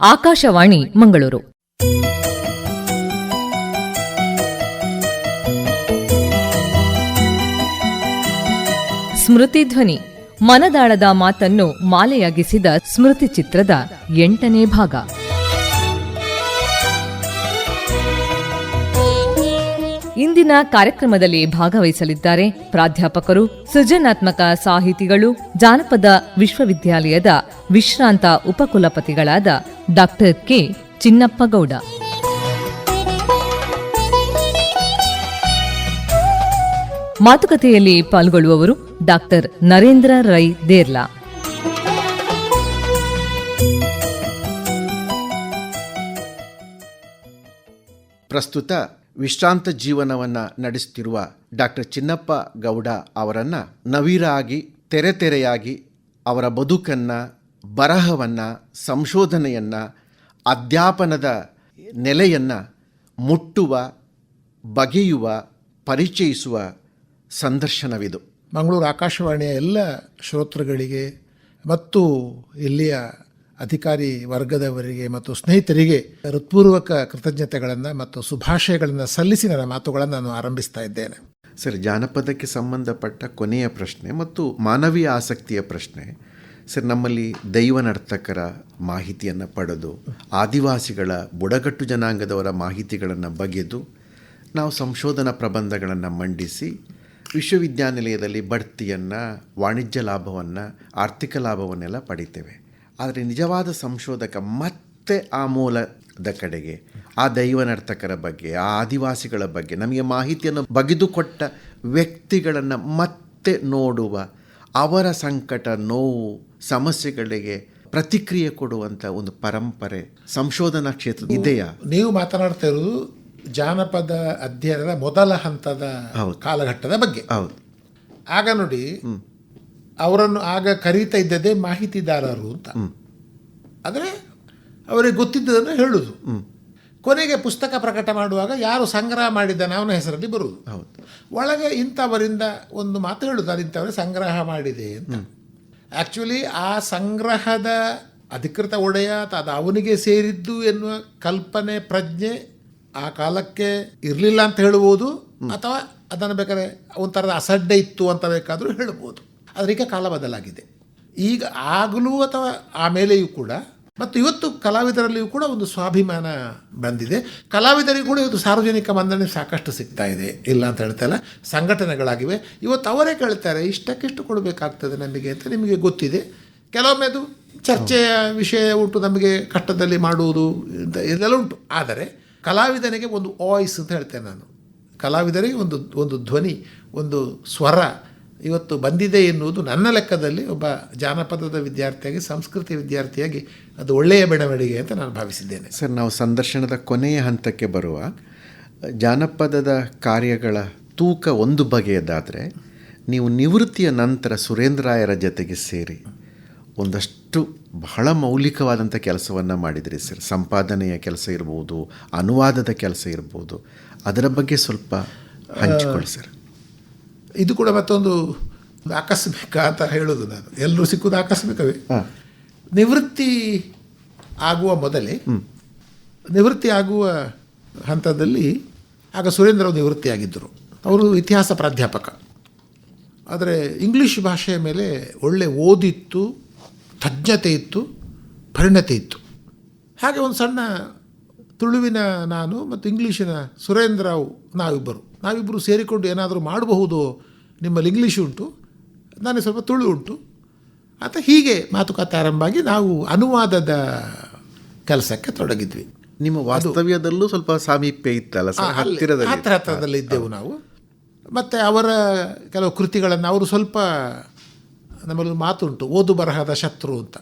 ಆಕಾಶವಾಣಿ ಮಂಗಳೂರು. ಸ್ಮೃತಿ ಧ್ವನಿ, ಮನದಾಳದ ಮಾತನ್ನು ಮಾಲೆಯಾಗಿಸಿದ ಸ್ಮೃತಿ ಚಿತ್ರದ ಎಂಟನೇ ಭಾಗ. ಇಂದಿನ ಕಾರ್ಯಕ್ರಮದಲ್ಲಿ ಭಾಗವಹಿಸಲಿದ್ದಾರೆ ಪ್ರಾಧ್ಯಾಪಕರು, ಸೃಜನಾತ್ಮಕ ಸಾಹಿತಿಗಳು, ಜಾನಪದ ವಿಶ್ವವಿದ್ಯಾಲಯದ ವಿಶ್ರಾಂತ ಉಪಕುಲಪತಿಗಳಾದ ಡಾಕ್ಟರ್ ಕೆ ಚಿನ್ನಪ್ಪಗೌಡ ಮಾತುಕತೆಯಲ್ಲಿ ಪಾಲ್ಗೊಳ್ಳುವವರು ಡಾಕ್ಟರ್ ನರೇಂದ್ರ ರೈ ದೇರ್ಲಾ. ಪ್ರಸ್ತುತ ವಿಶ್ರಾಂತ ಜೀವನವನ್ನು ನಡೆಸುತ್ತಿರುವ ಡಾಕ್ಟರ್ ಚಿನ್ನಪ್ಪ ಗೌಡ ಅವರನ್ನು ನವೀರಾಗಿ ತೆರೆ ತೆರೆಯಾಗಿ ಅವರ ಬದುಕನ್ನು ಬರಹವನ್ನು ಸಂಶೋಧನೆಯನ್ನು ಅಧ್ಯಾಪನದ ನೆಲೆಯನ್ನು ಮುಟ್ಟುವ ಬಗೆಯುವ ಪರಿಚಯಿಸುವ ಸಂದರ್ಶನವಿದು. ಮಂಗಳೂರು ಆಕಾಶವಾಣಿಯ ಎಲ್ಲ ಶ್ರೋತೃಗಳಿಗೆ ಮತ್ತು ಇಲ್ಲಿಯ ಅಧಿಕಾರಿ ವರ್ಗದವರಿಗೆ ಮತ್ತು ಸ್ನೇಹಿತರಿಗೆ ಹೃತ್ಪೂರ್ವಕ ಕೃತಜ್ಞತೆಗಳನ್ನು ಮತ್ತು ಶುಭಾಶಯಗಳನ್ನು ಸಲ್ಲಿಸಿ ನನ್ನ ಮಾತುಗಳನ್ನು ನಾನು ಆರಂಭಿಸ್ತಾ ಇದ್ದೇನೆ. ಸರ್ ಜಾನಪದಕ್ಕೆ ಸಂಬಂಧಪಟ್ಟ ಕೊನೆಯ ಪ್ರಶ್ನೆ ಮತ್ತು ಮಾನವೀಯ ಆಸಕ್ತಿಯ ಪ್ರಶ್ನೆ. ಸರ್, ನಮ್ಮಲ್ಲಿ ದೈವ ನರ್ತಕರ ಮಾಹಿತಿಯನ್ನು ಪಡೆದು, ಆದಿವಾಸಿಗಳ ಬುಡಕಟ್ಟು ಜನಾಂಗದವರ ಮಾಹಿತಿಗಳನ್ನು ಬಗೆದು, ನಾವು ಸಂಶೋಧನಾ ಪ್ರಬಂಧಗಳನ್ನು ಮಂಡಿಸಿ, ವಿಶ್ವವಿದ್ಯಾನಿಲಯದಲ್ಲಿ ಬಡ್ತಿಯನ್ನು ವಾಣಿಜ್ಯ ಲಾಭವನ್ನು, ಆರ್ಥಿಕ ಲಾಭವನ್ನೆಲ್ಲ ಪಡಿತೇವೆ. ಆದರೆ ನಿಜವಾದ ಸಂಶೋಧಕ ಮತ್ತೆ ಆ ಮೂಲದ ಕಡೆಗೆ, ಆ ದೈವ ನರ್ತಕರ ಬಗ್ಗೆ, ಆ ಆದಿವಾಸಿಗಳ ಬಗ್ಗೆ, ನಮಗೆ ಮಾಹಿತಿಯನ್ನು ಬಗೆದುಕೊಟ್ಟ ವ್ಯಕ್ತಿಗಳನ್ನು ಮತ್ತೆ ನೋಡುವ ಅವರ ಸಂಕಟ, ನೋವು ಸಮಸ್ಯೆಗಳಿಗೆ ಪ್ರತಿಕ್ರಿಯೆ ಕೊಡುವಂಥ ಒಂದು ಪರಂಪರೆ ಸಂಶೋಧನಾ ಕ್ಷೇತ್ರ ಇದೆಯಾ? ನೀವು ಮಾತನಾಡ್ತಾ ಇರೋದು ಜಾನಪದ ಅಧ್ಯಯನದ ಮೊದಲ ಹಂತದ ಕಾಲಘಟ್ಟದ ಬಗ್ಗೆ. ಹೌದು. ಆಗ ನೋಡಿ ಅವರನ್ನು ಆಗ ಕರೀತಾ ಇದ್ದದೇ ಮಾಹಿತಿದಾರರು ಅಂತ. ಆದರೆ ಅವರಿಗೆ ಗೊತ್ತಿದ್ದದನ್ನು ಹೇಳುದು. ಕೊನೆಗೆ ಪುಸ್ತಕ ಪ್ರಕಟ ಮಾಡುವಾಗ ಯಾರು ಸಂಗ್ರಹ ಮಾಡಿದ್ದ ಅವನ ಹೆಸರಲ್ಲಿ ಬರುವುದು. ಹೌದು. ಒಳಗೆ ಇಂಥವರಿಂದ ಒಂದು ಮಾತು ಹೇಳುದು ಅದು ಇಂಥವರೇ ಸಂಗ್ರಹ ಮಾಡಿದೆ ಅಂತ. ಆ್ಯಕ್ಚುಲಿ ಆ ಸಂಗ್ರಹದ ಅಧಿಕೃತ ಒಡೆಯ ಅದು ಅವನಿಗೆ ಸೇರಿದ್ದು ಎನ್ನುವ ಕಲ್ಪನೆ ಪ್ರಜ್ಞೆ ಆ ಕಾಲಕ್ಕೆ ಇರಲಿಲ್ಲ ಅಂತ ಹೇಳ್ಬೋದು ಅಥವಾ ಅದನ್ನು ಬೇಕಾದ್ರೆ ಒಂಥರದ ಅಸಡ್ಡೆ ಇತ್ತು ಅಂತ ಬೇಕಾದರೂ ಹೇಳ್ಬೋದು ಆದರೆ ಈಗ ಕಾಲ ಬದಲಾಗಿದೆ. ಈಗ ಆಗಲೂ ಅಥವಾ ಆಮೇಲೆಯೂ ಕೂಡ ಮತ್ತು ಇವತ್ತು ಕಲಾವಿದರಲ್ಲಿಯೂ ಕೂಡ ಒಂದು ಸ್ವಾಭಿಮಾನ ಬಂದಿದೆ. ಕಲಾವಿದರಿಗೂ ಕೂಡ ಇವತ್ತು ಸಾರ್ವಜನಿಕ ಮನ್ನಣೆ ಸಾಕಷ್ಟು ಸಿಗ್ತಾ ಇದೆ. ಇಲ್ಲ ಅಂತ ಹೇಳ್ತಾ ಇಲ್ಲ. ಸಂಘಟನೆಗಳಾಗಿವೆ. ಇವತ್ತು ಅವರೇ ಕೇಳ್ತಾರೆ, ಇಷ್ಟಕ್ಕಿಷ್ಟು ಕೊಡಬೇಕಾಗ್ತದೆ ನಮಗೆ ಅಂತ ನಿಮಗೆ ಗೊತ್ತಿದೆ. ಕೆಲವೊಮ್ಮೆ ಅದು ಚರ್ಚೆಯ ವಿಷಯ ಉಂಟು, ನಮಗೆ ಕಷ್ಟದಲ್ಲಿ ಮಾಡುವುದು ಅಂತ ಇದೆಲ್ಲ ಉಂಟು. ಆದರೆ ಕಲಾವಿದನಿಗೆ ಒಂದು ವಾಯ್ಸ್ ಅಂತ ಹೇಳ್ತೇನೆ ನಾನು. ಕಲಾವಿದರಿಗೆ ಒಂದು ಒಂದು ಧ್ವನಿ, ಒಂದು ಸ್ವರ ಇವತ್ತು ಬಂದಿದೆ ಎನ್ನುವುದು ನನ್ನ ಲೆಕ್ಕದಲ್ಲಿ ಒಬ್ಬ ಜಾನಪದದ ವಿದ್ಯಾರ್ಥಿಯಾಗಿ, ಸಂಸ್ಕೃತಿ ವಿದ್ಯಾರ್ಥಿಯಾಗಿ ಅದು ಒಳ್ಳೆಯ ಬೆಳವಣಿಗೆ ಅಂತ ನಾನು ಭಾವಿಸಿದ್ದೇನೆ. ಸರ್, ನಾವು ಸಂದರ್ಶನದ ಕೊನೆಯ ಹಂತಕ್ಕೆ ಬರುವ ಜಾನಪದದ ಕಾರ್ಯಗಳ ತೂಕ ಒಂದು ಬಗೆಯದಾದರೆ, ನೀವು ನಿವೃತ್ತಿಯ ನಂತರ ಸುರೇಂದ್ರಾಯರ ಜೊತೆಗೆ ಸೇರಿ ಒಂದಷ್ಟು ಬಹಳ ಮೌಲಿಕವಾದಂಥ ಕೆಲಸವನ್ನು ಮಾಡಿದಿರಿ ಸರ್. ಸಂಪಾದನೆಯ ಕೆಲಸ ಇರ್ಬೋದು, ಅನುವಾದದ ಕೆಲಸ ಇರ್ಬೋದು. ಅದರ ಬಗ್ಗೆ ಸ್ವಲ್ಪ ಹಂಚಿಕೊಳ್ಳಿ ಸರ್. ಇದು ಕೂಡ ಮತ್ತೊಂದು ಆಕಸ್ಮಿಕ ಅಂತ ಹೇಳೋದು ನಾನು. ಎಲ್ಲರೂ ಸಿಕ್ಕುದು ಆಕಸ್ಮಿಕವೇ. ನಿವೃತ್ತಿ ಆಗುವ ಮೊದಲೇ ನಿವೃತ್ತಿ ಆಗುವ ಹಂತದಲ್ಲಿ ಆಗ ಸುರೇಂದ್ರ ಅವರು ನಿವೃತ್ತಿಯಾಗಿದ್ದರು. ಅವರು ಇತಿಹಾಸ ಪ್ರಾಧ್ಯಾಪಕ. ಆದರೆ ಇಂಗ್ಲೀಷ್ ಭಾಷೆಯ ಮೇಲೆ ಒಳ್ಳೆ ಓದಿತ್ತು ತಜ್ಞತೆ ಇತ್ತು ಪರಿಣತಿ ಇತ್ತು. ಹಾಗೆ ಒಂದು ಸಣ್ಣ ತುಳುವಿನ ನಾನು ಮತ್ತು ಇಂಗ್ಲೀಷಿನ ಸುರೇಂದ್ರ ನಾವಿಬ್ಬರು. ನಾವಿಬ್ಬರು ಸೇರಿಕೊಂಡು ಏನಾದರೂ ಮಾಡಬಹುದು ನಿಮ್ಮಲ್ಲಿ ಇಂಗ್ಲೀಷ್ ಉಂಟು ನನಗೆ ಸ್ವಲ್ಪ ತುಳು ಉಂಟು. ಅಂತ ಹೀಗೆ ಮಾತುಕತೆ ಆರಂಭ ಆಗಿ ನಾವು ಅನುವಾದದ ಕೆಲಸಕ್ಕೆ ತೊಡಗಿದ್ವಿ. ನಿಮ್ಮ ವಾಸ್ತವ್ಯದಲ್ಲೂ ಸ್ವಲ್ಪ ಸಾಮೀಪ್ಯ ಇತ್ತಲ್ಲ ಆ, ಅಲ್ಲಿ ಹತ್ತಿರದಲ್ಲಿ ಇದ್ದೆವು ನಾವು. ಮತ್ತು ಅವರ ಕೆಲವು ಕೃತಿಗಳನ್ನು ಅವರು ಸ್ವಲ್ಪ ನಮ್ಮಲ್ಲಿ ಮಾತುಂಟು ಓದು ಬರಹದ ಶತ್ರು ಅಂತ.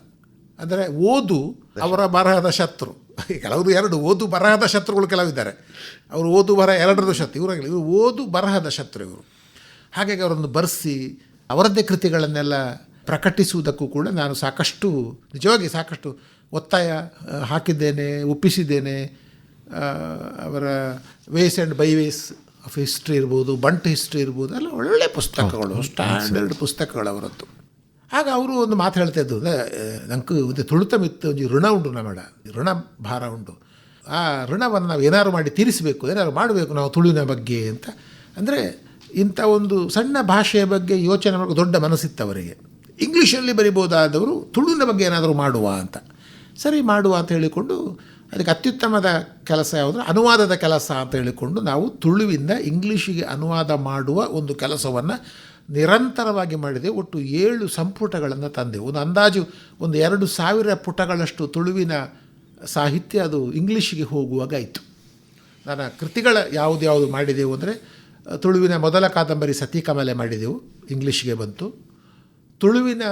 ಅಂದರೆ ಓದು ಅವರ ಬರಹದ ಶತ್ರು. ಕೆಲವರು ಎರಡು ಓದು ಬರಹದ ಶತ್ರುಗಳು ಕೆಲವಿದ್ದಾರೆ. ಅವರು ಓದು ಬರಹ ಎರಡರದ್ದು ಶತ್ರು ಇವರಾಗಲಿ ಇವರು ಓದು ಬರಹದ ಶತ್ರು ಇವರು. ಹಾಗಾಗಿ ಅವರನ್ನು ಬರೆಸಿ ಅವರದ್ದೇ ಕೃತಿಗಳನ್ನೆಲ್ಲ ಪ್ರಕಟಿಸುವುದಕ್ಕೂ ಕೂಡ ನಾನು ಸಾಕಷ್ಟು ನಿಜವಾಗಿ ಸಾಕಷ್ಟು ಒತ್ತಾಯ ಹಾಕಿದ್ದೇನೆ ಒಪ್ಪಿಸಿದ್ದೇನೆ. ಅವರ ways and byways of history ಇರ್ಬೋದು ಬಂಟ್ ಹಿಸ್ಟ್ರಿ ಇರ್ಬೋದು ಎಲ್ಲ ಒಳ್ಳೆ ಪುಸ್ತಕಗಳು ಸ್ಟ್ಯಾಂಡರ್ಡ್ ಪುಸ್ತಕಗಳು ಅವರದ್ದು. ಆಗ ಅವರು ಒಂದು ಮಾತು ಹೇಳ್ತಾ ಇದ್ದು ನಂಗೆ ತುಳಿತ ಮಿತ್ತು ಒಂದು ಋಣ ಉಂಟು ನಮ್ಮಡ ಋಣ ಭಾರ ಉಂಟು. ಆ ಋಣವನ್ನು ನಾವು ಏನಾದ್ರು ಮಾಡಿ ತೀರಿಸಬೇಕು ಏನಾದ್ರು ಮಾಡಬೇಕು ನಾವು ತುಳುವಿನ ಬಗ್ಗೆ ಅಂತ. ಅಂದರೆ ಇಂಥ ಒಂದು ಸಣ್ಣ ಭಾಷೆಯ ಬಗ್ಗೆ ಯೋಚನೆ ಮಾಡೋ ದೊಡ್ಡ ಮನಸ್ಸಿತ್ತು ಅವರಿಗೆ. ಇಂಗ್ಲೀಷಲ್ಲಿ ಬರಿಬೋದಾದವರು ತುಳುವಿನ ಬಗ್ಗೆ ಏನಾದರೂ ಮಾಡುವ ಅಂತ. ಸರಿ, ಮಾಡುವ ಅಂತ ಹೇಳಿಕೊಂಡು ಅದಕ್ಕೆ ಅತ್ಯುತ್ತಮದ ಕೆಲಸ ಯಾವುದು? ಅನುವಾದದ ಕೆಲಸ ಅಂತ ಹೇಳಿಕೊಂಡು ನಾವು ತುಳುವಿಂದ ಇಂಗ್ಲೀಷಿಗೆ ಅನುವಾದ ಮಾಡುವ ಒಂದು ಕೆಲಸವನ್ನು ನಿರಂತರವಾಗಿ ಮಾಡಿದೆ. ಒಟ್ಟು ಏಳು ಸಂಪುಟಗಳನ್ನು ತಂದೆವು ಒಂದು ಅಂದಾಜು ಒಂದು ಎರಡು ಸಾವಿರ ಪುಟಗಳಷ್ಟು ತುಳುವಿನ ಸಾಹಿತ್ಯ ಅದು ಇಂಗ್ಲೀಷಿಗೆ ಹೋಗುವಾಗ ಆಯಿತು. ನನ್ನ ಕೃತಿಗಳ ಯಾವುದ್ಯಾವುದು ಯಾವುದು ಮಾಡಿದೆವು ಅಂದರೆ, ತುಳುವಿನ ಮೊದಲ ಕಾದಂಬರಿ ಸತಿಕಮಲೆ ಮಾಡಿದೆವು, ಇಂಗ್ಲೀಷಿಗೆ ಬಂತು. ತುಳುವಿನ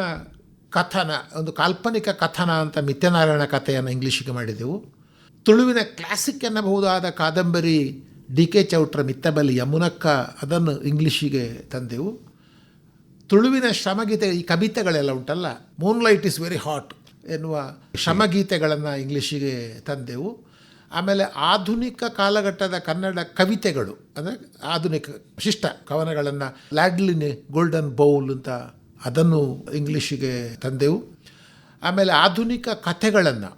ಕಥನ, ಒಂದು ಕಾಲ್ಪನಿಕ ಕಥನ ಅಂತ ಮಿಥ್ಯನಾರಾಯಣ ಕಥೆಯನ್ನು ಇಂಗ್ಲೀಷಿಗೆ ಮಾಡಿದೆವು. ತುಳುವಿನ ಕ್ಲಾಸಿಕ್ ಎನ್ನಬಹುದಾದ ಕಾದಂಬರಿ ಡಿ ಕೆ ಚೌಟ್ರ ಮಿತ್ತಬಲಿ ಯಮುನಕ್ಕ ಅದನ್ನು ಇಂಗ್ಲೀಷಿಗೆ ತಂದೆವು. ತುಳುವಿನ ಶ್ರಮಗೀತೆ, ಈ ಕವಿತೆಗಳೆಲ್ಲ ಉಂಟಲ್ಲ? ಮೂನ್ಲೈಟ್ ಇಸ್ ವೆರಿ ಹಾಟ್ ಎನ್ನುವ ಶ್ರಮಗೀತೆಗಳನ್ನು ಇಂಗ್ಲೀಷಿಗೆ ತಂದೆವು. ಆಮೇಲೆ ಆಧುನಿಕ ಕಾಲಘಟ್ಟದ ಕನ್ನಡ ಕವಿತೆಗಳು, ಅಂದರೆ ಆಧುನಿಕ ಶಿಷ್ಟ ಕವನಗಳನ್ನು ಲ್ಯಾಡ್ಲಿನ್ ಗೋಲ್ಡನ್ ಬೌಲ್ ಅಂತ ಅದನ್ನು ಇಂಗ್ಲೀಷಿಗೆ ತಂದೆವು. ಆಮೇಲೆ ಆಧುನಿಕ ಕಥೆಗಳನ್ನು,